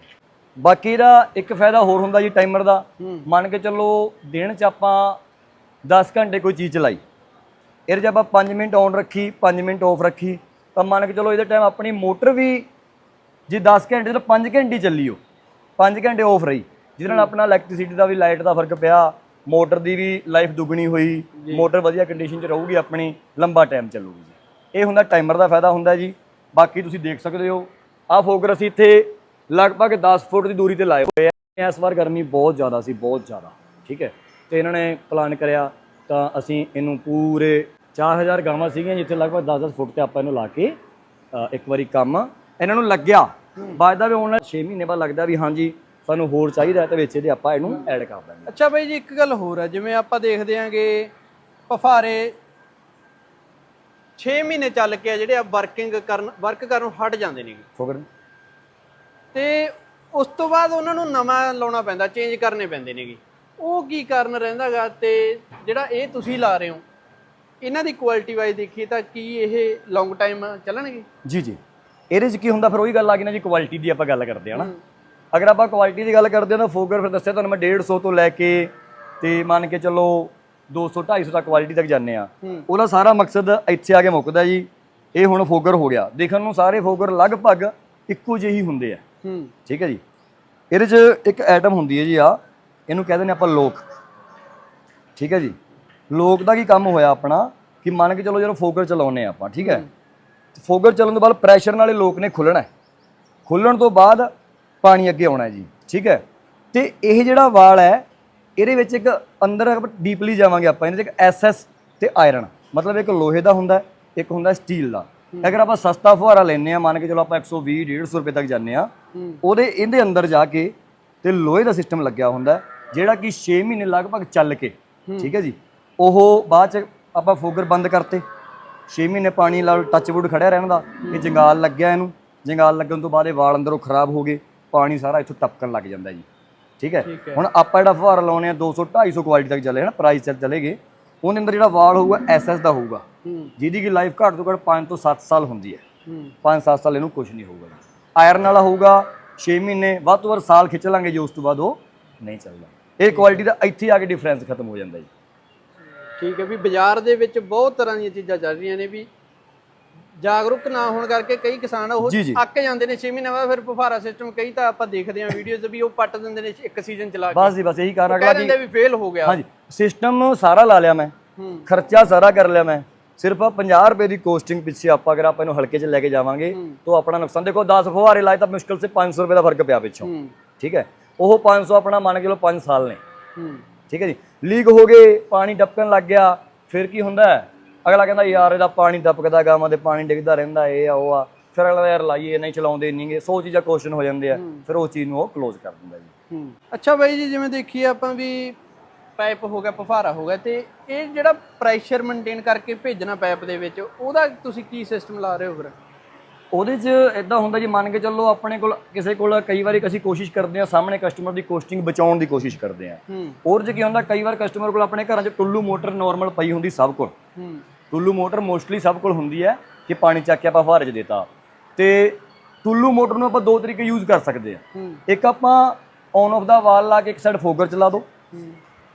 ਬਾਕੀ ਦਾ ਇੱਕ ਫਾਇਦਾ ਹੋਰ ਹੁੰਦਾ ਜੀ ਟਾਈਮਰ ਦਾ। ਮੰਨ ਕੇ ਚੱਲੋ ਦਿਨ 'ਚ ਆਪਾਂ 10 ਘੰਟੇ ਕੋਈ ਚੀਜ਼ ਚਲਾਈ। ਇਹਦੇ 'ਚ ਆਪਾਂ 5 ਮਿੰਟ ਔਨ ਰੱਖੀ 5 ਮਿੰਟ ਆਫ ਰੱਖੀ ਤਾਂ ਮੰਨ ਕੇ ਚੱਲੋ ਇਹਦੇ ਟਾਈਮ ਆਪਣੀ ਮੋਟਰ ਵੀ ਜੇ 10 ਘੰਟੇ ਤਾਂ 5 ਘੰਟੇ ਚੱਲੀ ਉਹ। 5 ਘੰਟੇ ਆਫ ਰਹੀ। ਜਿਹਦੇ ਨਾਲ ਆਪਣਾ ਇਲੈਕਟ੍ਰਿਸਿਟੀ ਦਾ ਵੀ ਲਾਈਟ ਦਾ ਫ਼ਰਕ ਪਿਆ ਮੋਟਰ ਦੀ ਵੀ ਲਾਈਫ ਦੁੱਗਣੀ ਹੋਈ ਮੋਟਰ ਵਧੀਆ ਕੰਡੀਸ਼ਨ 'ਚ ਰਹੂਗੀ ਆਪਣੀ ਲੰਬਾ ਟਾਈਮ ਚੱਲੂਗੀ ਜੀ। ਇਹ ਹੁੰਦਾ ਟਾਈਮਰ ਦਾ ਫਾਇਦਾ ਹੁੰਦਾ ਜੀ। ਬਾਕੀ ਤੁਸੀਂ ਦੇਖ ਸਕਦੇ ਹੋ ਆਹ ਫੋਕਰ ਅਸੀਂ ਇੱਥੇ ਲਗਭਗ 10 ਫੁੱਟ ਦੀ ਦੂਰੀ ਤੇ ਲਾਏ ਹੋਏ ਆ। ਇਸ ਵਾਰ ਗਰਮੀ ਬਹੁਤ ਜ਼ਿਆਦਾ ਸੀ ਬਹੁਤ ਜ਼ਿਆਦਾ। ਠੀਕ ਹੈ। ਤੇ ਇਹਨਾਂ ਨੇ ਪਲਾਨ ਕਰਿਆ ਤਾਂ ਅਸੀਂ ਇਹਨੂੰ ਪੂਰੇ 4000 ਗਾਵਾਂ ਸੀਗੀਆਂ ਜਿੱਥੇ ਲਗਭਗ 10-10 ਫੁੱਟ ਤੇ ਆਪਾਂ ਇਹਨੂੰ ਲਾ ਕੇ ਇੱਕ ਵਾਰੀ ਕੰਮ ਇਹਨਾਂ ਨੂੰ ਲੱਗਿਆ। ਬਾਅਦ ਦਾ ਵੀ ਆਉਣ 6 ਮਹੀਨੇ ਬਾਅਦ ਲੱਗਦਾ ਵੀ ਹਾਂਜੀ ਸਾਨੂੰ ਹੋਰ ਚਾਹੀਦਾ ਤੇ ਵਿੱਚ ਇਹਦੇ ਆਪਾਂ ਇਹਨੂੰ ਐਡ ਕਰ ਦਾਂਗੇ ਅੱਛਾ ਬਾਈ ਜੀ ਇੱਕ ਗੱਲ ਹੋਰ ਹੈ ਜਿਵੇਂ ਆਪਾਂ ਦੇਖਦੇ ਆਂਗੇ ਪਫਾਰੇ 6 ਮਹੀਨੇ ਚੱਲ ਕੇ ਜਿਹੜੇ ਆ ਵਰਕਿੰਗ ਕਰਨ ਵਰਕ ਕਰਨ ਹਟ ਜਾਂਦੇ ਨੇ ਫੋਕਰ ਤੇ ਉਸ ਤੋਂ ਬਾਅਦ ਉਹਨਾਂ ਨੂੰ ਨਵਾਂ ਲਾਉਣਾ ਪੈਂਦਾ ਚੇਂਜ ਕਰਨੇ ਪੈਂਦੇ ਨੇਗੇ। ਉਹ ਕੀ ਕਾਰਨ ਰਹਿੰਦਾਗਾ ਤੇ ਜਿਹੜਾ ਇਹ ਤੁਸੀਂ ਲਾ ਰਹੇ ਹੋ ਇਹਨਾਂ ਦੀ ਕੁਆਲਿਟੀ ਵਾਈਜ਼ ਦੇਖੀਏ ਤਾਂ ਕੀ ਇਹ ਲੌਂਗ ਟਾਈਮ ਚੱਲਣਗੇ? ਜੀ ਜੀ। ਇਹਦੇ 'ਚ ਕੀ ਹੁੰਦਾ ਫਿਰ ਉਹੀ ਗੱਲ ਆ ਗਈ ਨਾ ਜੀ ਕੁਆਲਿਟੀ ਦੀ ਆਪਾਂ ਗੱਲ ਕਰਦੇ ਹਾਂ ਨਾ। ਅਗਰ ਆਪਾਂ ਕੁਆਲਿਟੀ ਦੀ ਗੱਲ ਕਰਦੇ ਹਾਂ ਤਾਂ ਫੋਗਰ ਫਿਰ ਦੱਸਿਆ ਤੁਹਾਨੂੰ ਮੈਂ 150 ਤੋਂ ਲੈ ਕੇ ਤੇ ਮੰਨ ਕੇ ਚੱਲੋ 200 250 ਤੱਕ ਕੁਆਲਿਟੀ ਤੱਕ ਜਾਂਦੇ ਆ। ਉਹਦਾ ਸਾਰਾ ਮਕਸਦ ਇੱਥੇ ਆ ਕੇ ਮੁੱਕਦਾ ਜੀ। ਇਹ ਹੁਣ ਫੋਗਰ ਹੋ ਗਿਆ। ਦੇਖਣ ਨੂੰ ਸਾਰੇ ਫੋਗਰ ਲਗਭਗ ਇੱਕੋ ਜਿਹੇ ਹੀ ਹੁੰਦੇ ਆ। ਠੀਕ ਹੈ ਜੀ। ਇਹਦੇ 'ਚ ਇੱਕ ਐਟਮ ਹੁੰਦੀ ਹੈ ਜੀ ਆ। ਇਹਨੂੰ ਕਹਿੰਦੇ ਨੇ ਆਪਾਂ ਲੋਕ। ਠੀਕ ਹੈ ਜੀ। ਲੋਕ ਦਾ ਕੀ ਕੰਮ ਹੋਇਆ ਆਪਣਾ ਕਿ ਮੰਨ ਕੇ ਚਲੋ ਜਦੋਂ ਫੋਗਰ ਚਲਾਉਨੇ ਆਪਾਂ ਠੀਕ ਹੈ? ਫੋਗਰ ਚੱਲਣ ਤੋਂ ਬਾਅਦ ਪ੍ਰੈਸ਼ਰ ਨਾਲੇ ਲੋਕ ਨੇ ਖੁੱਲਣਾ ਹੈ। ਖੁੱਲਣ ਤੋਂ ਬਾਅਦ ਪਾਣੀ ਅੱਗੇ ਆਉਣਾ ਜੀ ਠੀਕ ਹੈ? ਤੇ ਇਹ ਜਿਹੜਾ ਵਾਲ ਹੈ ਇਹਦੇ ਵਿੱਚ ਇੱਕ ਅੰਦਰ ਡੀਪਲੀ ਜਾਵਾਂਗੇ ਆਪਾਂ ਇਹਦੇ 'ਚ ਇੱਕ ਐਸਐਸ ਤੇ ਆਇਰਨ ਮਤਲਬ ਇੱਕ ਲੋਹੇ ਦਾ ਹੁੰਦਾ ਇੱਕ ਹੁੰਦਾ ਸਟੀਲ ਦਾ। ਅਗਰ ਆਪਾਂ ਸਸਤਾ ਫੁਹਾਰਾ ਲੈਨੇ ਆ ਮੰਨ ਕੇ ਚਲੋ ਆਪਾਂ 120 150 ਰੁਪਏ ਤੱਕ ਜਾਂਦੇ ਆ। ਉਹਦੇ ਇਹਦੇ ਅੰਦਰ ਜਾ ਕੇ ਤੇ ਲੋਹੇ ਦਾ ਸਿਸਟਮ ਲੱਗਿਆ ਹੁੰਦਾ ਜਿਹੜਾ ਕਿ 6 ਮਹੀਨੇ ਲਗਭਗ ਚੱਲ ਕੇ ਠੀਕ ਹੈ ਜੀ? ਉਹ ਬਾਅਦ ਚ ਆਪਾਂ ਫੋਗਰ ਬੰਦ ਕਰਤੇ। 6 ਮਹੀਨੇ ਪਾਣੀ ਨਾਲ ਟੱਚਵੁੱਡ ਖੜਿਆ ਰਹਿਣ ਦਾ। ਇਹ ਜੰਗਾਲ ਲੱਗਿਆ ਇਹਨੂੰ। ਜੰਗਾਲ ਲੱਗਣ ਤੋਂ ਬਾਅਦ ਇਹ ਵਾਲ ਅੰਦਰੋਂ ਖਰਾਬ ਹੋ ਗਏ। ਪਾਣੀ ਸਾਰਾ ਇੱਥੋਂ ਟਪਕਣ ਲੱਗ ਜਾਂਦਾ ਜੀ। ਠੀਕ ਹੈ। ਹੁਣ ਆਪਾਂ ਜਿਹੜਾ ਫੁਹਾਰਾ ਲਾਉਨੇ ਆ 200 250 ਕੁਆਲਿਟੀ ਤੱਕ ਚੱਲੇ ਨਾ ਪ੍ਰਾਈਸ ਚੱਲ ਚਲੇਗੇ। ਉਹਦੇ ਅੰਦਰ ਜਿਹੜਾ ਵਾਲ ਹੋਊਗਾ ਐਸਐਸ ਦਾ ਹੋਊਗਾ। ਜਿਹਦੀ ਕੀ ਲਾਈਫ ਘੱਟ ਤੋਂ ਘੱਟ 5 ਤੋਂ 7 ਸਾਲ ਹੁੰਦੀ ਹੈ। ਹੂੰ। 5-7 ਸਾਲ ਇਹਨੂੰ ਕੁਝ ਨਹੀਂ ਹੋਊਗਾ ਆਇਰਨ ਵਾਲਾ ਹੋਊਗਾ 6 ਮਹੀਨੇ ਵੱਧ ਤੋਂ ਵੱਧ ਸਾਲ ਖਿੱਚ ਲਾਂਗੇ ਜੇ ਉਸ ਤੋਂ ਬਾਅਦ ਉਹ ਨਹੀਂ ਚੱਲਦਾ। ਇਹ ਕੁਆਲਿਟੀ ਦਾ ਇੱਥੇ ਆ ਕੇ ਡਿਫਰੈਂਸ ਖਤਮ ਹੋ ਜਾਂਦਾ ਜੀ। ਠੀਕ ਹੈ ਵੀ ਬਾਜ਼ਾਰ ਦੇ ਵਿੱਚ ਬਹੁਤ ਤਰ੍ਹਾਂ ਦੀਆਂ ਚੀਜ਼ਾਂ ਚੱਲ ਰਹੀਆਂ ਨੇ ਵੀ ਜਾਗਰੂਕ ਨਾ ਹੋਣ ਕਰਕੇ ਕਈ ਕਿਸਾਨ ਉਹ। ਅੱਕ ਜਾਂਦੇ ਨੇ 6 ਮਹੀਨੇ ਬਾਅਦ ਫਿਰ ਫੁਹਾਰਾ ਸਿਸਟਮ ਕਈ ਤਾਂ ਆਪਾਂ ਦੇਖਦੇ ਆਂ ਵੀਡੀਓਜ਼ ਵੀ ਉਹ ਪੱਟ ਦਿੰਦੇ ਨੇ ਇੱਕ ਸੀਜ਼ਨ ਚਲਾ ਕੇ। ਬਸ ਜੀ ਬਸ ਇਹੀ ਕਾਰਨ ਅਗਲਾ ਜੀ ਵੀ ਫੇਲ ਹੋ ਗਿਆ। ਹਾਂਜੀ ਸਿਸਟਮ ਸਾਰਾ ਲਾ ਲਿਆ ਮੈਂ ਖਰਚਾ ਸਾਰਾ ਕਰ ਲਿਆ ਮੈਂ ਸਿਰਫ ਆ 50 ਰੁਪਏ ਦੀ ਕੋਸਟਿੰਗ ਪਿੱਛੇ ਆਪਾਂ ਅਗਰ ਆਪਾਂ ਇਹਨੂੰ ਹਲਕੇ 'ਚ ਲੈ ਕੇ ਜਾਵਾਂਗੇ ਤਾਂ ਆਪਣਾ ਨੁਕਸਾਨ ਦੇਖੋ 10 ਫੁਹਾਰੇ ਲਾਏ ਤਾਂ ਮੁਸ਼ਕਿਲ ਸੇ 500 ਰੁਪਏ ਦਾ ਫ਼ਰਕ ਪਿਆ ਪਿੱਛੋਂ ਠੀਕ ਹੈ। ਉਹ 500 ਆਪਣਾ ਮੰਨ ਕੇ ਲਓ 5 ਸਾਲ ਨੇ। ਠੀਕ ਹੈ ਜੀ। ਲੀਕ ਹੋ ਗਏ ਪਾਣੀ ਟਪਕਣ ਲੱਗ ਗਿਆ ਫਿਰ ਕੀ ਹੁੰਦਾ ਅਗਲਾ ਕਹਿੰਦਾ ਯਾਰ ਇਹਦਾ ਪਾਣੀ ਟਪਕਦਾ ਗਾਵਾਂ ਦੇ ਪਾਣੀ ਡਿੱਗਦਾ ਰਹਿੰਦਾ ਇਹ ਆ ਉਹ ਆ। ਫਿਰ ਅਗਲਾ ਯਾਰ ਲਾਈਏ ਨਹੀਂ ਚਲਾਉਂਦੇ ਨਹੀਂਗੇ ਸੌ ਚੀਜ਼ਾਂ ਕੁਐਸਚਨ ਹੋ ਜਾਂਦੇ ਆ ਫਿਰ ਉਹ ਚੀਜ਼ ਨੂੰ ਉਹ ਕਲੋਜ਼ ਕਰ ਦਿੰਦਾ ਜੀ। ਅੱਛਾ ਬਾਈ ਜੀ ਜਿਵੇਂ ਦੇਖੀਏ ਆਪਾਂ ਵੀ ਪਾਈਪ ਹੋ ਗਿਆ ਪਫਾਰਾ ਹੋ ਗਿਆ ਤੇ ਇਹ ਜਿਹੜਾ ਪ੍ਰੈਸ਼ਰ ਮੇਨਟੇਨ ਕਰਕੇ ਭੇਜਣਾ ਪਾਈਪ ਦੇ ਵਿੱਚ ਉਹਦਾ ਤੁਸੀਂ ਕੀ ਸਿਸਟਮ ਲਾ ਰਹੇ ਹੋ ਫਿਰ? ਉਹਦੇ 'ਚ ਇਦਾਂ ਹੁੰਦਾ ਜੀ ਮੰਨ ਕੇ ਚੱਲੋ ਆਪਣੇ ਕੋਲ ਕਿਸੇ ਕੋਲ ਕਈ ਵਾਰੀ ਅਸੀਂ ਕੋਸ਼ਿਸ਼ ਕਰਦੇ ਆ ਸਾਹਮਣੇ ਕਸਟਮਰ ਦੀ ਕੋਸਟਿੰਗ ਬਚਾਉਣ ਦੀ ਕੋਸ਼ਿਸ਼ ਕਰਦੇ ਆ ਹੂੰ। ਹੋਰ 'ਚ ਕੀ ਹੁੰਦਾ ਕਈ ਵਾਰ ਕਸਟਮਰ ਕੋਲ ਆਪਣੇ ਘਰਾਂ 'ਚ ਟੁੱਲੂ ਮੋਟਰ ਨਾਰਮਲ ਪਈ ਹੁੰਦੀ ਸਭ ਕੋਲ। ਟੁੱਲੂ ਮੋਟਰ ਮੋਸਟਲੀ ਸਭ ਕੋਲ ਹੁੰਦੀ ਹੈ ਕਿ ਪਾਣੀ ਚੱਕ ਕੇ ਆਪਾਂ ਫੁਹਾਰੇ 'ਚ ਦੇਤਾ। ਤੇ ਟੁੱਲੂ ਮੋਟਰ ਨੂੰ ਆਪਾਂ ਦੋ ਤਰੀਕੇ ਯੂਜ਼ ਕਰ ਸਕਦੇ ਆ ਇੱਕ ਆਪਾਂ ਔਨ ਆਫ ਦਾ ਵਾਲ ਲਾ ਕੇ ਇੱਕ ਸਾਈਡ ਫੋਗਰ ਚਲਾ ਹੂੰ।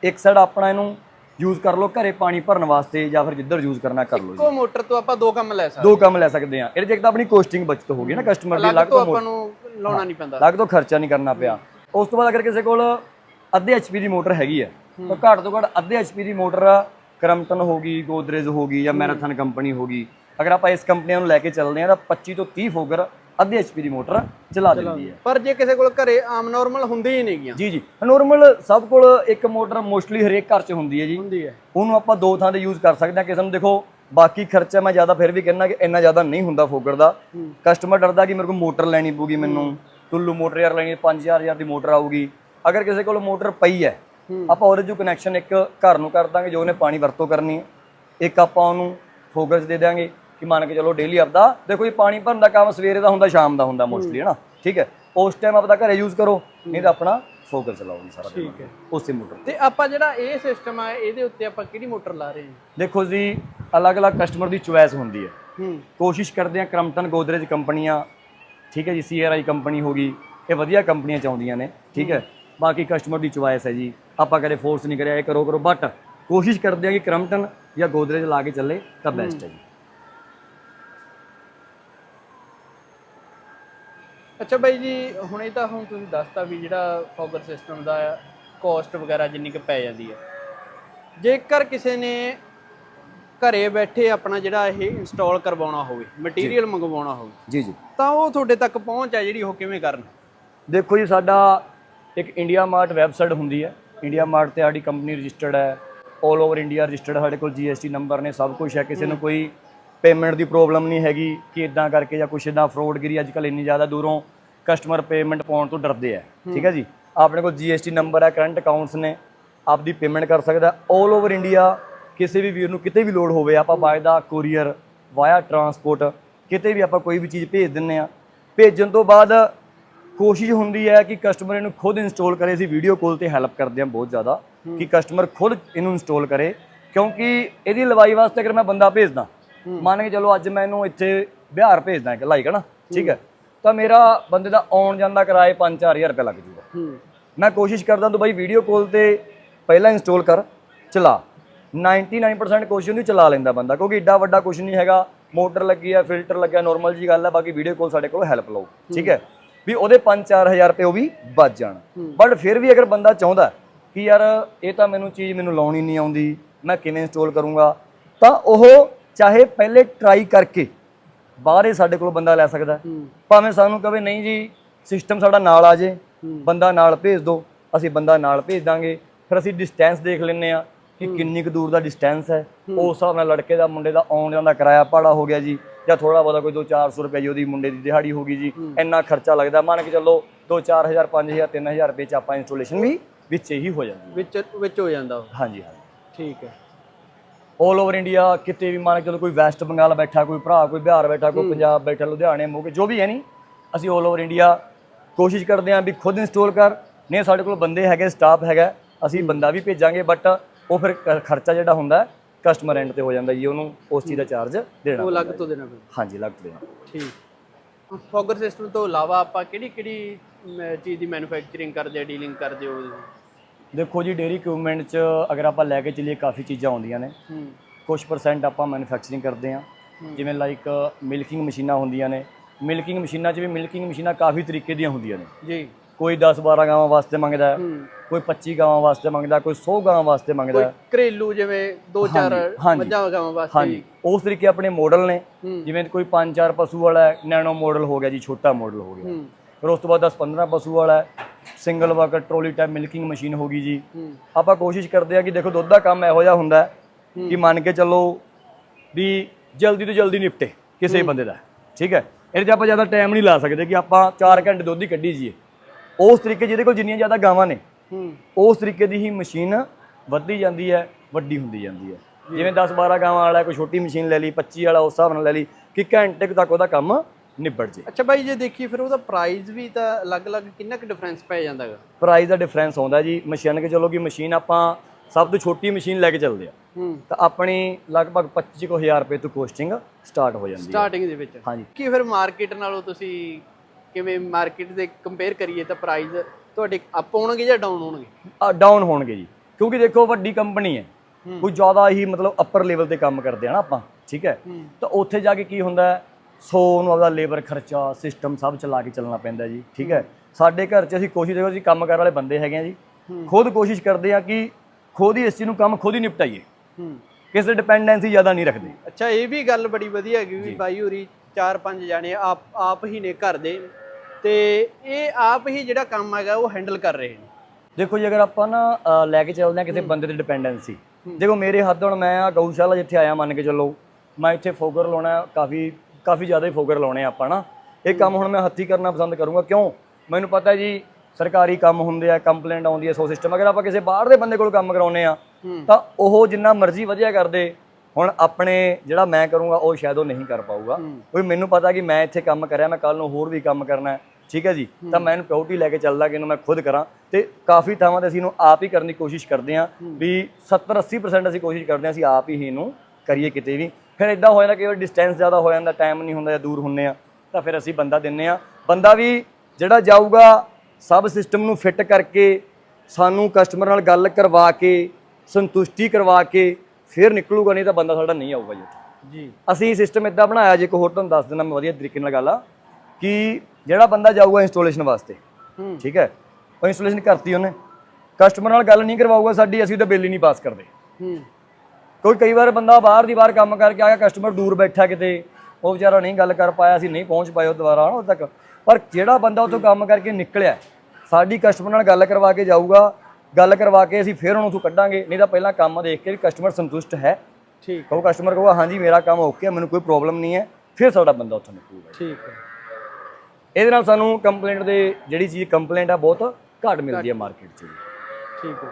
ਇੱਕ ਸਾਈਡ ਆਪਣਾ ਇਹਨੂੰ ਯੂਜ਼ ਕਰ ਲਓ ਘਰੇ ਪਾਣੀ ਭਰਨ ਵਾਸਤੇ ਜਾਂ ਫਿਰ ਜਿੱਧਰ ਯੂਜ਼ ਕਰਨਾ ਕਰ ਲਓ ਜੀ। ਇੱਕੋ ਮੋਟਰ ਤੋਂ ਆਪਾਂ ਦੋ ਕੰਮ ਲੈ ਸਕਦੇ ਦੋ ਕੰਮ ਲੈ ਸਕਦੇ ਆ ਇਹਦੇ 'ਚ ਇੱਕ ਤਾਂ ਆਪਣੀ ਕੋਸਟਿੰਗ ਬਚਤ ਹੋ ਗਈ ਨਾ ਕਸਟਮਰ ਦੀ ਅਲੱਗ ਲੱਗ ਤੋਂ ਆਪਾਂ ਨੂੰ ਲਾਉਣਾ ਨਹੀਂ ਪੈਂਦਾ। ਲੱਗ ਤੋਂ ਖਰਚਾ ਨਹੀਂ ਕਰਨਾ ਪਿਆ। ਉਸ ਤੋਂ ਬਾਅਦ ਅਗਰ ਕਿਸੇ ਕੋਲ ਅੱਧੇ ਐਚਪੀ ਦੀ ਮੋਟਰ ਹੈਗੀ ਆ ਤਾਂ ਘੱਟ ਤੋਂ ਘੱਟ ਅੱਧੇ ਐਚਪੀ ਦੀ ਮੋਟਰ ਕਰਮਟਨ ਹੋ ਗਈ ਗੋਦਰੇਜ ਹੋ ਗਈ ਜਾਂ ਮੈਰਾਥਨ ਕੰਪਨੀ ਹੋ ਗਈ। ਅਗਰ ਆਪਾਂ ਇਸ ਕੰਪਨੀਆਂ ਨੂੰ ਲੈ ਕੇ ਚੱਲਦੇ ਆ ਤਾਂ 25 ਤੋਂ 30 ਫੋਗਰ ਅੱਧੇ ਐਚਪੀ ਦੀ ਮੋਟਰ ਚਲਾ ਦਿੰਦੀ ਹੈ। ਪਰ ਜੇ ਕਿਸੇ ਕੋਲ ਘਰੇ ਆਮ ਨਾਰਮਲ ਹੁੰਦੇ ਹੀ ਨੇਗੀਆਂ ਜੀ ਜੀ। ਨੋਰਮਲ ਸਭ ਕੋਲ ਇੱਕ ਮੋਟਰ ਮੋਸਟਲੀ ਹਰੇਕ ਘਰ 'ਚ ਹੁੰਦੀ ਹੈ ਜੀ। ਹੁੰਦੀ ਹੈ। ਉਹਨੂੰ ਆਪਾਂ ਦੋ ਥਾਂ ਤੇ ਯੂਜ਼ ਕਰ ਸਕਦੇ ਹਾਂ। ਕਿਸੇ ਨੂੰ ਦੇਖੋ ਬਾਕੀ ਖਰਚਾ ਮੈਂ ਜ਼ਿਆਦਾ ਫਿਰ ਵੀ ਕਹਿੰਦਾ ਕਿ ਇੰਨਾ ਜ਼ਿਆਦਾ ਨਹੀਂ ਹੁੰਦਾ ਫੋਗਰ ਦਾ। ਕਸਟਮਰ ਡਰਦਾ ਕਿ ਮੇਰੇ ਕੋਲ ਮੋਟਰ ਲੈਣੀ ਪਊਗੀ ਮੈਨੂੰ। ਟੁੱਲੂ ਮੋਟਰ ਯਾਰ ਲੈਣੀ 5000 ਹਜ਼ਾਰ ਦੀ ਮੋਟਰ ਆਊਗੀ। ਅਗਰ ਕਿਸੇ ਕੋਲ ਮੋਟਰ ਪਈ ਹੈ ਆਪਾਂ ਉਹਦੇ ਚੋਂ ਕਨੈਕਸ਼ਨ ਇੱਕ ਘਰ ਨੂੰ ਕਰ ਦਾਂਗੇ ਜੋ ਉਹਨੇ ਪਾਣੀ ਵਰਤੋਂ ਕਰਨੀ ਹੈ। ਇੱਕ ਆਪਾਂ ਉਹਨੂੰ ਫੋਗਰ 'ਚ ਦੇ ਦਾਂਗੇ ਕਿ ਮੰਨ ਕੇ ਚਲੋ ਡੇਲੀ ਆਪਦਾ ਦੇਖੋ ਜੀ ਪਾਣੀ ਭਰਨ ਦਾ ਕੰਮ ਸਵੇਰੇ ਦਾ ਹੁੰਦਾ ਸ਼ਾਮ ਦਾ ਹੁੰਦਾ ਮੋਸਟਲੀ ਹੈ। ਨਾ ਠੀਕ ਹੈ? ਉਸ ਟਾਈਮ ਆਪਦਾ ਘਰੇ ਯੂਜ਼ ਕਰੋ ਨਹੀਂ ਤਾਂ ਆਪਣਾ ਚਲਾਓ ਜੀ ਸਾਰਾ ਦਿਨ ਠੀਕ ਹੈ। ਉਸੇ ਮੋਟਰ ਤੇ। ਆਪਾਂ ਜਿਹੜਾ ਇਹ ਸਿਸਟਮ ਆ ਇਹਦੇ ਉੱਤੇ ਆਪਾਂ ਕਿਹੜੀ ਮੋਟਰ ਲਾ ਰਹੇ ਹਾਂ? ਦੇਖੋ ਜੀ ਅਲੱਗ-ਅਲੱਗ ਕਸਟਮਰ ਦੀ ਚੁਆਇਸ ਹੁੰਦੀ ਹੈ। ਹੂੰ। ਕੋਸ਼ਿਸ਼ ਕਰਦੇ ਆ ਕਰਮਟਨ ਗੋਦਰੇਜ ਕੰਪਨੀਆਂ ਠੀਕ ਹੈ ਜੀ ਸੀਆਰਆਈ ਕੰਪਨੀ ਹੋ ਗਈ ਇਹ ਵਧੀਆ ਕੰਪਨੀਆਂ ਚਾਹੁੰਦੀਆਂ ਨੇ ਠੀਕ ਹੈ? ਬਾਕੀ ਕਸਟਮਰ ਦੀ ਚੁਆਇਸ ਹੈ ਜੀ ਆਪਾਂ ਕਦੇ ਫੋਰਸ ਨਹੀਂ ਕਰਿਆ ਇਹ ਕਰੋ ਕਰੋ ਬਟ ਕੋਸ਼ਿਸ਼ ਕਰਦੇ ਆ ਕਿ ਕਰਮਟਨ ਜਾਂ ਗੋਦਰੇਜ ਲਾ ਕੇ ਚੱਲੇ ਤਾਂ ਬੈਸਟ ਹੈ ਜੀ। ਅੱਛਾ ਬਾਈ ਜੀ ਹੁਣ ਤਾਂ ਹੁਣ ਤੁਸੀਂ ਦੱਸਤਾ ਵੀ ਜਿਹੜਾ ਫੋਗਰ ਸਿਸਟਮ ਦਾ ਕੋਸਟ ਵਗੈਰਾ ਜਿੰਨੀ ਕੁ ਪੈ ਜਾਂਦੀ ਹੈ। ਜੇਕਰ ਕਿਸੇ ਨੇ ਘਰੇ ਬੈਠੇ ਆਪਣਾ ਜਿਹੜਾ ਇਹ ਇੰਸਟਾਲ ਕਰਵਾਉਣਾ ਹੋਵੇ ਮਟੀਰੀਅਲ ਮੰਗਵਾਉਣਾ ਹੋਵੇ ਜੀ ਜੀ। ਤਾਂ ਉਹ ਤੁਹਾਡੇ ਤੱਕ ਪਹੁੰਚ ਹੈ ਜਿਹੜੀ ਉਹ ਕਿਵੇਂ ਕਰਨ? ਦੇਖੋ ਜੀ ਸਾਡਾ ਇੱਕ ਇੰਡੀਆ ਮਾਰਟ ਵੈਬਸਾਈਟ ਹੁੰਦੀ ਹੈ। ਇੰਡੀਆ ਮਾਰਟ ਤੇ ਸਾਡੀ ਕੰਪਨੀ ਰਜਿਸਟਰਡ ਹੈ। 올 ਓਵਰ ਇੰਡੀਆ ਰਜਿਸਟਰਡ ਸਾਡੇ ਕੋਲ ਜੀਐਸਟੀ ਨੰਬਰ ਨੇ ਸਭ ਕੁਝ ਹੈ। ਕਿਸੇ ਨੂੰ ਕੋਈ ਪੇਮੈਂਟ ਦੀ ਪ੍ਰੋਬਲਮ ਨਹੀਂ ਹੈਗੀ ਕਿ ਇਦਾਂ ਕਰਕੇ ਜਾਂ ਕੁਛ ਇਦਾਂ ਫਰੋਡਗਿਰੀ ਅੱਜ ਕੱਲ ਇੰਨੀ ਜ਼ਿਆਦਾ ਦੂਰੋਂ ਕਸਟਮਰ ਪੇਮੈਂਟ ਪਾਉਣ ਤੋਂ ਡਰਦੇ ਆ। ਠੀਕ ਹੈ ਜੀ? ਆਪਣੇ ਕੋਲ ਜੀਐਸਟੀ ਨੰਬਰ ਹੈ ਕਰੰਟ ਅਕਾਊਂਟਸ ਨੇ ਆਪਦੀ ਪੇਮੈਂਟ ਕਰ ਸਕਦਾ 올 ਓਵਰ ਇੰਡੀਆ ਕਿਸੇ ਵੀ ਵੀਰ ਨੂੰ ਕਿਤੇ ਵੀ ਲੋਡ ਹੋਵੇ ਆਪਾਂ ਬਾਏ ਦਾ ਕੋਰੀਅਰ ਵਾਇਆ ਟਰਾਂਸਪੋਰਟ ਕਿਤੇ ਵੀ ਆਪਾਂ ਕੋਈ ਵੀ ਚੀਜ਼ ਭੇਜ ਦਿੰਨੇ ਆ। ਭੇਜਣ ਤੋਂ ਬਾਅਦ ਕੋਸ਼ਿਸ਼ ਹੁੰਦੀ ਹੈ ਕਿ ਕਸਟਮਰ ਇਹਨੂੰ ਖੁਦ ਇੰਸਟਾਲ ਕਰੇ ਅਸੀਂ ਵੀਡੀਓ ਕਾਲ ਤੇ ਹੈਲਪ ਕਰਦੇ ਹਾਂ ਬਹੁਤ ਜ਼ਿਆਦਾ ਕਿ ਕਸਟਮਰ ਖੁਦ ਇਹਨੂੰ ਇੰਸਟਾਲ ਕਰੇ ਕਿਉਂਕਿ ਇਹਦੀ ਲਵਾਈ ਵਾਸਤੇ ਅਗਰ ਮੈਂ ਬੰਦਾ ਭੇਜਦਾ ਮੰਨ ਕੇ ਚਲੋ ਅੱਜ ਮੈਂ ਇਹਨੂੰ ਇੱਥੇ ਬਿਹਾਰ ਭੇਜਦਾ ਇੱਕ ਲਾਈਕ ਨਾ? ਠੀਕ ਹੈ। ਤਾਂ ਮੇਰਾ ਬੰਦੇ ਦਾ ਆਉਣ ਜਾਣ ਦਾ ਕਿਰਾਏ 5-4000 ਰੁਪਏ ਲੱਗ ਜੂਗਾ। ਮੈਂ ਕੋਸ਼ਿਸ਼ ਕਰਦਾ ਤੂੰ ਬਾਈ ਵੀਡੀਓ ਕਾਲ ਤੇ ਪਹਿਲਾਂ ਇੰਸਟਾਲ ਕਰ ਚਲਾ। 99% ਕੋਸ਼ਿਸ਼ ਨਹੀਂ ਚਲਾ ਲੈਂਦਾ ਬੰਦਾ ਕਿਉਂਕਿ ਏਡਾ ਵੱਡਾ ਕੁਝ ਨਹੀਂ ਹੈਗਾ। ਮੋਟਰ ਲੱਗੀ ਆ ਫਿਲਟਰ ਲੱਗਿਆ ਨਾਰਮਲ ਜੀ ਗੱਲ ਹੈ ਬਾਕੀ ਵੀਡੀਓ ਕਾਲ ਸਾਡੇ ਕੋਲ ਹੈਲਪ ਲਓ। ਠੀਕ ਹੈ? ਵੀ ਉਹਦੇ 5-4000 ਰੁਪਏ ਉਹ ਵੀ ਬਚ ਜਾਣ। ਬਟ ਫਿਰ ਵੀ ਅਗਰ ਬੰਦਾ ਚਾਹੁੰਦਾ ਕਿ ਯਾਰ ਇਹ ਤਾਂ ਮੈਨੂੰ ਚੀਜ਼ ਮੈਨੂੰ ਲਾਉਣੀ ਨਹੀਂ ਆਉਂਦੀ ਮੈਂ ਕਿਵੇਂ ਇੰਸਟਾਲ ਕਰੂੰਗਾ ਤਾਂ ਉਹ ਚਾਹੇ ਪਹਿਲੇ ਟਰਾਈ ਕਰਕੇ ਬਾਹਰ ਹੀ ਸਾਡੇ ਕੋਲ ਬੰਦਾ ਲੈ ਸਕਦਾ ਹੈ। ਹੂੰ। ਭਾਵੇਂ ਸਾਨੂੰ ਕਵੇ ਨਹੀਂ ਜੀ ਸਿਸਟਮ ਸਾਡਾ ਨਾਲ ਆ ਜੇ। ਬੰਦਾ ਨਾਲ ਭੇਜ ਦਿਓ ਅਸੀਂ ਬੰਦਾ ਨਾਲ ਭੇਜ ਦਾਂਗੇ। ਫਿਰ ਅਸੀਂ ਡਿਸਟੈਂਸ ਦੇਖ ਲੈਂਦੇ ਆ ਕਿ ਕਿੰਨੀ ਕੁ ਦੂਰ ਦਾ ਡਿਸਟੈਂਸ ਹੈ। ਉਸ ਹਿਸਾਬ ਨਾਲ ਲੜਕੇ ਦਾ ਮੁੰਡੇ ਦਾ ਆਉਣ ਜਾਣ ਦਾ ਕਿਰਾਇਆ ਭਾੜਾ ਹੋ ਗਿਆ ਜੀ ਜਾਂ ਥੋੜਾ ਬਹੁਤਾ ਕੋਈ 2-400 ਰੁਪਏ ਜੀ ਉਹਦੀ ਮੁੰਡੇ ਦੀ ਦਿਹਾੜੀ ਹੋ ਗਈ ਜੀ। ਇੰਨਾ ਖਰਚਾ ਲੱਗਦਾ। ਮੰਨ ਕੇ ਚੱਲੋ 2-4000 5000 3000 ਰੁਪਏ ਚ ਆਪਾਂ ਇੰਸਟਾਲੇਸ਼ਨ ਵੀ ਵਿੱਚ ਹੀ ਹੋ ਜਾਂਦੀ ਹੈ। ਵਿੱਚ ਵਿੱਚ ਹੋ ਜਾਂਦਾ ਹਾਂਜੀ ਹਾਂਜੀ। ਠੀਕ ਹੈ। 올 ਓਵਰ ਇੰਡੀਆ ਕਿਤੇ ਵੀ ਮੰਨ ਕੇ ਚਲੋ ਕੋਈ ਵੈਸਟ ਬੰਗਾਲ ਬੈਠਾ ਕੋਈ ਭਰਾ ਕੋਈ ਬਿਹਾਰ ਬੈਠਾ ਕੋਈ ਪੰਜਾਬ ਬੈਠਾ ਲੁਧਿਆਣੇ ਮੋਗੇ ਜੋ ਵੀ ਹੈ ਨਹੀਂ ਅਸੀਂ 올 ਓਵਰ ਇੰਡੀਆ ਕੋਸ਼ਿਸ਼ ਕਰਦੇ ਹਾਂ ਵੀ ਖੁਦ ਇੰਸਟਾਲ ਕਰ। ਨਹੀਂ ਸਾਡੇ ਕੋਲ ਬੰਦੇ ਹੈਗੇ ਸਟਾਫ ਹੈਗਾ ਅਸੀਂ ਬੰਦਾ ਵੀ ਭੇਜਾਂਗੇ ਬਟ ਉਹ ਫਿਰ ਖਰਚਾ ਜਿਹੜਾ ਹੁੰਦਾ ਕਸਟਮਰ ਐਂਡ ਤੇ ਹੋ ਜਾਂਦਾ ਜੀ ਉਹਨੂੰ ਉਸ ਚੀਜ਼ ਦਾ ਚਾਰਜ ਦੇਣਾ ਉਹ ਅਲੱਗ ਤੋਂ ਦੇਣਾ ਪੈਂਦਾ। ਹਾਂਜੀ ਲੱਗ ਦੇਣਾ। ਠੀਕ। ਫੋਗਰ ਸਿਸਟਮ ਤੋਂ ਇਲਾਵਾ ਆਪਾਂ ਕਿਹੜੀ ਕਿਹੜੀ ਚੀਜ਼ ਦੀ ਮੈਨੂਫੈਕਚਰਿੰਗ ਕਰਦੇ ਆ ਡੀਲਿੰਗ ਕਰਦੇ ਹੋ? ਦੇਖੋ ਜੀ ਡੇਰੀ ਇਕਵਿਪਮੈਂਟ 'ਚ ਅਗਰ ਆਪਾਂ ਲੈ ਕੇ ਚੱਲੀਏ ਕਾਫੀ ਚੀਜ਼ਾਂ ਆਉਂਦੀਆਂ ਨੇ। ਹੂੰ। ਕੁਝ ਪਰਸੈਂਟ ਆਪਾਂ ਮੈਨੂਫੈਕਚਰਿੰਗ ਕਰਦੇ ਹਾਂ। ਜਿਵੇਂ ਲਾਈਕ ਮਿਲਕਿੰਗ ਮਸ਼ੀਨਾਂ ਹੁੰਦੀਆਂ ਨੇ। ਮਿਲਕਿੰਗ ਮਸ਼ੀਨਾਂ 'ਚ ਵੀ ਮਿਲਕਿੰਗ ਮਸ਼ੀਨਾਂ ਕਾਫੀ ਤਰੀਕੇ ਦੀਆਂ ਹੁੰਦੀਆਂ ਨੇ। ਜੀ। ਕੋਈ 10 12 ਗਾਵਾਂ ਵਾਸਤੇ ਮੰਗਦਾ ਹੈ ਕੋਈ 25 ਗਾਵਾਂ ਵਾਸਤੇ ਮੰਗਦਾ ਕੋਈ 100 ਗਾਵਾਂ ਵਾਸਤੇ ਮੰਗਦਾ ਕੋਈ ਘਰੇਲੂ ਜਿਵੇਂ ਦੋ ਚਾਰ ਹਾਂਜੀ, ਹਾਂਜੀ। ਮੱਝਾਂ ਗਾਵਾਂ ਵਾਸਤੇ ਹਾਂਜੀ। ਉਸ ਤਰੀਕੇ ਆਪਣੇ ਮਾਡਲ ਨੇ। ਜਿਵੇਂ ਕੋਈ 5-4 ਪਸ਼ੂ ਵਾਲਾ ਨੈਨੋ ਮਾਡਲ ਹੋ ਗਿਆ ਜੀ ਛੋਟਾ ਮਾਡਲ ਹੋ ਗਿਆ। ਫਿਰ ਉਸ ਤੋਂ ਬਾਅਦ 10-15 ਪਸ਼ੂ ਵਾਲਾ ਹੈ single walker trolley type milking machine ਹੋ ਗਈ ਜੀ। ਆਪਾਂ ਕੋਸ਼ਿਸ਼ ਕਰਦੇ ਆ ਕਿ ਦੇਖੋ ਦੁੱਧ ਦਾ ਕੰਮ ਇਹੋ ਜਿਹਾ ਹੁੰਦਾ ਹੈ ਕਿ ਮੰਨ ਕੇ ਚੱਲੋ ਵੀ ਜਲਦੀ ਤੋਂ ਜਲਦੀ ਨਿਪਟੇ ਕਿਸੇ ਬੰਦੇ ਦਾ ਠੀਕ ਹੈ। ਇਹਦੇ 'ਚ ਆਪਾਂ ਜ਼ਿਆਦਾ ਟਾਈਮ ਨਹੀਂ ਲਾ ਸਕਦੇ ਕਿ ਆਪਾਂ 4 ਘੰਟੇ ਦੁੱਧ ਹੀ ਕੱਢੀ ਜੀਏ ਉਸ ਤਰੀਕੇ ਜਿਹਦੇ ਕੋਲ ਜਿੰਨੀਆਂ ਜ਼ਿਆਦਾ ਗਾਵਾਂ ਨੇ ਉਸ ਤਰੀਕੇ ਦੀ ਹੀ ਮਸ਼ੀਨ ਵੱਧਦੀ ਜਾਂਦੀ ਹੈ ਵੱਡੀ ਹੁੰਦੀ ਜਾਂਦੀ ਹੈ। ਜਿਵੇਂ 10 12 ਗਾਵਾਂ ਵਾਲਾ ਕੋਈ ਛੋਟੀ ਮਸ਼ੀਨ ਲੈ ਲਈ 25 ਵਾਲਾ ਉਸ ਹਿਸਾਬ ਨਾਲ ਲੈ ਲਈ ਕਿ ਘੰਟੇ ਤੱਕ ਉਹਦਾ ਕੰਮ ਨਿਬੜ ਜੇ। ਅੱਛਾ ਬਾਈ ਜੇ ਦੇਖੀਏ ਫਿਰ ਉਹਦਾ ਪ੍ਰਾਈਸ ਵੀ ਤਾਂ ਅਲੱਗ-ਅਲੱਗ ਕਿੰਨਾ ਕੁ ਡਿਫਰੈਂਸ ਪੈ ਜਾਂਦਾ ਹੈਗਾ? ਪ੍ਰਾਈਸ ਦਾ ਡਿਫਰੈਂਸ ਆਉਂਦਾ ਜੀ। ਮਸ਼ੀਨ ਕੇ ਚਲੋ ਕਿ ਮਸ਼ੀਨ ਆਪਾਂ ਸਭ ਤੋਂ ਛੋਟੀ ਮਸ਼ੀਨ ਲੈ ਕੇ ਚੱਲਦੇ ਆ। ਹੂੰ। ਤਾਂ ਆਪਣੀ ਲਗਭਗ 25000 ਰੁਪਏ ਤੋਂ ਕੋਸਟਿੰਗ ਸਟਾਰਟ ਹੋ ਜਾਂਦੀ ਹੈ। ਸਟਾਰਟਿੰਗ ਦੇ ਵਿੱਚ। ਹਾਂਜੀ। ਕੀ ਫਿਰ ਮਾਰਕੀਟ ਨਾਲੋਂ ਤੁਸੀਂ ਕਿਵੇਂ ਮਾਰਕੀਟ ਦੇ ਕੰਪੇਅਰ ਕਰੀਏ ਤਾਂ ਪ੍ਰਾਈਸ ਤੁਹਾਡੇ ਅਪ ਹੋਣਗੇ ਜਾਂ ਡਾਊਨ ਹੋਣਗੇ? ਡਾਊਨ ਹੋਣਗੇ ਜੀ। ਕਿਉਂਕਿ ਦੇਖੋ ਵੱਡੀ ਕੰਪਨੀ ਹੈ। ਕੋਈ ਜ਼ਿਆਦਾ ਹੀ ਮਤਲਬ ਅੱਪਰ ਲੈਵਲ ਤੇ ਕੰਮ ਕਰਦੇ ਆ ਨਾ ਆਪਾਂ। ਠੀਕ ਹੈ। ਹੂੰ। ਤਾਂ ਉੱਥੇ ਜਾ ਕੇ ਕੀ ਹੁੰਦਾ ਹੈ? 100 ਨੂੰ ਆਪਦਾ ਲੇਬਰ ਖਰਚਾ ਸਿਸਟਮ ਸਭ ਚਲਾ ਕੇ ਚੱਲਣਾ ਪੈਂਦਾ ਜੀ ਠੀਕ ਹੈ। ਸਾਡੇ ਘਰ 'ਚ ਅਸੀਂ ਕੋਸ਼ਿਸ਼ ਦੇਖੋ ਅਸੀਂ ਕੰਮ ਕਰਨ ਵਾਲੇ ਬੰਦੇ ਹੈਗੇ ਆ ਜੀ। ਖੁਦ ਕੋਸ਼ਿਸ਼ ਕਰਦੇ ਆ ਕਿ ਖੁਦ ਹੀ ਇਸ ਚੀਜ਼ ਨੂੰ ਕੰਮ ਖੁਦ ਹੀ ਨਿਪਟਾਈਏ। ਕਿਸੇ ਤੇ ਡਿਪੈਂਡੈਂਸੀ ਜ਼ਿਆਦਾ ਨਹੀਂ ਰੱਖਦੇ। ਅੱਛਾ ਇਹ ਵੀ ਗੱਲ ਬੜੀ ਵਧੀਆ ਹੈਗੀ ਵੀ ਬਾਈ ਹੋਰੀ ਚਾਰ ਪੰਜ ਜਾਣੇ ਆਪ ਆਪ ਹੀ ਨੇ ਘਰ ਦੇ ਤੇ ਇਹ ਆਪ ਹੀ ਜਿਹੜਾ ਕੰਮ ਹੈਗਾ ਉਹ ਹੈਂਡਲ ਕਰ ਰਹੇ ਨੇ। ਦੇਖੋ ਜੀ ਅਗਰ ਆਪਾਂ ਨਾ ਲੈ ਕੇ ਚੱਲਦੇ ਆ ਕਿਸੇ ਬੰਦੇ ਤੇ ਡਿਪੈਂਡੈਂਸੀ ਦੇਖੋ ਮੇਰੇ ਹੱਥ ਹੁਣ ਮੈਂ ਆ ਗਊਸ਼ਾਲਾ ਜਿੱਥੇ ਆਇਆ ਮੰਨ ਕੇ ਚੱਲੋ ਮੈਂ ਇੱਥੇ ਫੋਗਰ ਲਾਉਣਾ ਕਾਫੀ ਕਾਫੀ ਜ਼ਿਆਦਾ ਹੀ ਫੋਗਰ ਲਾਉਣੇ ਆ ਆਪਾਂ ਨਾ। ਇਹ ਕੰਮ ਹੁਣ ਮੈਂ ਹੱਥੀ ਕਰਨਾ ਪਸੰਦ ਕਰੂੰਗਾ। ਕਿਉਂ? ਮੈਨੂੰ ਪਤਾ ਹੈ ਜੀ ਸਰਕਾਰੀ ਕੰਮ ਹੁੰਦੇ ਆ ਕੰਪਲੇਂਟ ਆਉਂਦੀ ਹੈ ਸੋ ਸਿਸਟਮ ਅਗਰ ਆਪਾਂ ਕਿਸੇ ਬਾਹਰ ਦੇ ਬੰਦੇ ਕੋਲ ਕੰਮ ਕਰਾਉਨੇ ਆ ਤਾਂ ਉਹ ਜਿੰਨਾ ਮਰਜ਼ੀ ਵਧੀਆ ਕਰਦੇ ਹੁਣ ਆਪਣੇ ਜਿਹੜਾ ਮੈਂ ਕਰੂੰਗਾ ਉਹ ਸ਼ਾਇਦ ਉਹ ਨਹੀਂ ਕਰ ਪਾਊਗਾ। ਕੋਈ ਮੈਨੂੰ ਪਤਾ ਕਿ ਮੈਂ ਇੱਥੇ ਕੰਮ ਕਰਿਆ ਮੈਂ ਕੱਲ ਨੂੰ ਹੋਰ ਵੀ ਕੰਮ ਕਰਨਾ ਠੀਕ ਹੈ ਜੀ? ਤਾਂ ਮੈਂ ਇਹਨੂੰ ਪਿਓਰਟੀ ਲੈ ਕੇ ਚੱਲਦਾ ਕਿ ਇਹਨੂੰ ਮੈਂ ਖੁਦ ਕਰਾਂ। ਤੇ ਕਾਫੀ ਥਾਵਾਂ ਤੇ ਅਸੀਂ ਇਹਨੂੰ ਆਪ ਹੀ ਕਰਨ ਦੀ ਕੋਸ਼ਿਸ਼ ਕਰਦੇ ਹਾਂ ਵੀ 70 80% ਅਸੀਂ ਕੋਸ਼ਿਸ਼ ਕਰਦੇ ਹਾਂ ਅਸੀਂ ਆਪ ਹੀ ਇਹਨੂੰ ਕਰੀਏ ਕਿਤੇ ਵੀ। ਫਿਰ ਇਦਾਂ ਹੋ ਜਾਂਦਾ ਕਿ ਉਹ ਡਿਸਟੈਂਸ ਜ਼ਿਆਦਾ ਹੋ ਜਾਂਦਾ ਟਾਈਮ ਨਹੀਂ ਹੁੰਦਾ ਜਾਂ ਦੂਰ ਹੁੰਨੇ ਆ ਤਾਂ ਫਿਰ ਅਸੀਂ ਬੰਦਾ ਦਿੰਨੇ ਆ। ਬੰਦਾ ਵੀ ਜਿਹੜਾ ਜਾਊਗਾ ਸਭ ਸਿਸਟਮ ਨੂੰ ਫਿੱਟ ਕਰਕੇ ਸਾਨੂੰ ਕਸਟਮਰ ਨਾਲ ਗੱਲ ਕਰਵਾ ਕੇ ਸੰਤੁਸ਼ਟੀ ਕਰਵਾ ਕੇ ਫਿਰ ਨਿਕਲੂਗਾ ਨਹੀਂ ਤਾਂ ਬੰਦਾ ਸਾਡਾ ਨਹੀਂ ਆਊਗਾ ਜੀ। ਜੀ। ਅਸੀਂ ਸਿਸਟਮ ਇਦਾਂ ਬਣਾਇਆ ਜੇ ਇੱਕ ਹੋਰ ਤੁਹਾਨੂੰ ਦੱਸ ਦਿੰਦਾ ਮੈਂ ਵਧੀਆ ਤਰੀਕੇ ਨਾਲ ਗੱਲ ਆ ਕਿ ਜਿਹੜਾ ਬੰਦਾ ਜਾਊਗਾ ਇੰਸਟਾਲੇਸ਼ਨ ਵਾਸਤੇ ਹੂੰ। ਠੀਕ ਹੈ ਉਹ ਇੰਸਟਾਲੇਸ਼ਨ ਕਰਤੀ ਉਹਨੇ। ਕਸਟਮਰ ਨਾਲ ਗੱਲ ਨਹੀਂ ਕਰਵਾਊਗਾ ਸਾਡੀ ਅਸੀਂ ਤਾਂ ਬਿੱਲ ਹੀ ਨਹੀਂ ਪਾਸ ਕਰਦੇ। ਕੋਈ ਕਈ ਵਾਰ ਬੰਦਾ ਬਾਹਰ ਦੀ ਬਾਹਰ ਕੰਮ ਕਰਕੇ ਆ ਗਿਆ ਕਸਟਮਰ ਦੂਰ ਬੈਠਾ ਕਿਤੇ ਉਹ ਵਿਚਾਰਾ ਨਹੀਂ ਗੱਲ ਕਰ ਪਾਇਆ ਅਸੀਂ ਨਹੀਂ ਪਹੁੰਚ ਉਹ ਦੁਬਾਰਾ ਉਦੋਂ ਤੱਕ। ਪਰ ਜਿਹੜਾ ਬੰਦਾ ਉੱਥੋਂ ਕੰਮ ਕਰਕੇ ਨਿਕਲਿਆ ਸਾਡੀ ਕਸਟਮਰ ਨਾਲ ਗੱਲ ਕਰਵਾ ਕੇ ਜਾਊਗਾ ਗੱਲ ਕਰਵਾ ਕੇ ਅਸੀਂ ਫਿਰ ਉਹਨੂੰ ਉੱਥੋਂ ਕੱਢਾਂਗੇ ਨਹੀਂ ਤਾਂ ਪਹਿਲਾਂ ਕੰਮ ਦੇਖ ਕੇ ਕਸਟਮਰ ਸੰਤੁਸ਼ਟ ਹੈ। ਠੀਕ। ਕਹੋ ਕਸਟਮਰ ਕਹੂਗਾ ਹਾਂਜੀ ਮੇਰਾ ਕੰਮ ਓਕੇ ਹੈ ਮੈਨੂੰ ਕੋਈ ਪ੍ਰੋਬਲਮ ਨਹੀਂ ਹੈ। ਫਿਰ ਸਾਡਾ ਬੰਦਾ ਉੱਥੋਂ ਨਿਕਲੂਗਾ ਠੀਕ ਹੈ। ਇਹਦੇ ਨਾਲ ਸਾਨੂੰ ਕੰਪਲੇਂਟ ਦੇ ਜਿਹੜੀ ਚੀਜ਼ ਕੰਪਲੇਂਟ ਆ ਬਹੁਤ ਘੱਟ ਮਿਲਦੀ ਹੈ ਮਾਰਕੀਟ 'ਚ ਠੀਕ ਹੈ।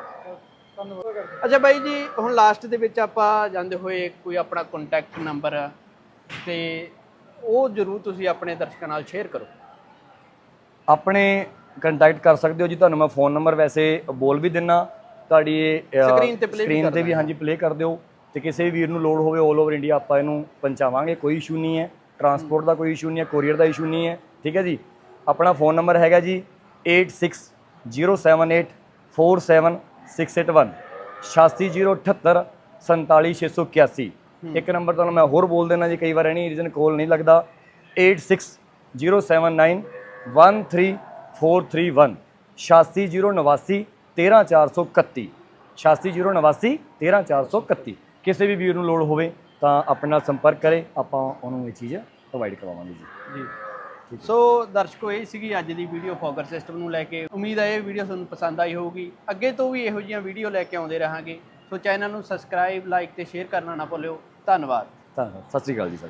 ਅੱਛਾ ਬਾਈ ਜੀ ਹੁਣ ਲਾਸਟ ਦੇ ਵਿੱਚ ਆਪਾਂ ਜਾਂਦੇ ਹੋਏ ਕੋਈ ਆਪਣਾ ਕੰਟੈਕਟ ਨੰਬਰ ਤੇ ਉਹ ਜ਼ਰੂਰ ਤੁਸੀਂ ਆਪਣੇ ਦਰਸ਼ਕਾਂ ਨਾਲ ਸ਼ੇਅਰ ਕਰੋ। ਆਪਣੇ ਕੰਟੈਕਟ ਕਰ ਸਕਦੇ ਹੋ ਜੀ ਤੁਹਾਨੂੰ ਮੈਂ ਫੋਨ ਨੰਬਰ ਵੈਸੇ ਬੋਲ ਵੀ ਦਿੰਨਾ। ਤੁਹਾਡੀ ਇਹ Screen ਤੇ ਵੀ ਸਕਰੀਨ ਕਰ ਤੇ ਵੀ ਹਾਂਜੀ ਪਲੇ ਕਰ ਦਿਓ ਤੇ ਕਿਸੇ ਵੀ ਵੀਰ ਨੂੰ ਲੋਡ ਹੋਵੇ 올 ਓਵਰ ਇੰਡੀਆ ਆਪਾਂ ਇਹਨੂੰ ਪਹੁੰਚਾਵਾਂਗੇ ਕੋਈ ਇਸ਼ੂ ਨਹੀਂ ਹੈ। ਟਰਾਂਸਪੋਰਟ ਦਾ ਕੋਈ ਇਸ਼ੂ ਨਹੀਂ ਹੈ ਕੋਰੀਅਰ ਦਾ ਇਸ਼ੂ ਨਹੀਂ ਹੈ ਠੀਕ ਹੈ ਜੀ? ਆਪਣਾ ਫੋਨ ਨੰਬਰ ਹੈਗਾ ਜੀ 8607847681 86078 47681 ਇੱਕ ਨੰਬਰ ਤੁਹਾਨੂੰ ਮੈਂ ਹੋਰ ਬੋਲ ਦੇਣਾ ਜੀ ਕਈ ਵਾਰ ਐਨੀ ਰੀਜ਼ਨ ਕੋਲ ਨਹੀਂ ਲੱਗਦਾ। 8607913431 86089 13431 86089 13431 ਕਿਸੇ ਵੀ ਵੀਰ ਨੂੰ ਲੋੜ ਹੋਵੇ ਤਾਂ ਆਪਣੇ ਨਾਲ ਸੰਪਰਕ ਕਰੇ ਆਪਾਂ ਉਹਨੂੰ ਇਹ ਚੀਜ਼ ਪ੍ਰੋਵਾਈਡ ਕਰਵਾਵਾਂਗੇ ਜੀ। ਜੀ। ਸੋ ਦਰਸ਼ਕੋ, ਇਹ ਸੀਗੀ ਅੱਜ ਦੀ ਵੀਡੀਓ ਫੋਕਰ ਸਿਸਟਮ ਨੂੰ ਲੈ ਕੇ। ਉਮੀਦ ਹੈ ਇਹ ਵੀਡੀਓ ਤੁਹਾਨੂੰ ਪਸੰਦ ਆਈ ਹੋਊਗੀ। ਅੱਗੇ ਤੋਂ ਵੀ ਇਹੋ ਜਿਹੀਆਂ ਵੀਡੀਓ ਲੈ ਕੇ ਆਉਂਦੇ ਰਹਾਂਗੇ। ਸੋ ਚੈਨਲ ਨੂੰ ਸਬਸਕ੍ਰਾਈਬ ਲਾਈਕ ਤੇ ਸ਼ੇਅਰ ਕਰਨਾ ਨਾ ਭੁੱਲਿਓ। ਧੰਨਵਾਦ। ਧੰਨਵਾਦ। ਸਤਿ ਸ਼੍ਰੀ ਅਕਾਲ ਜੀ ਸਰ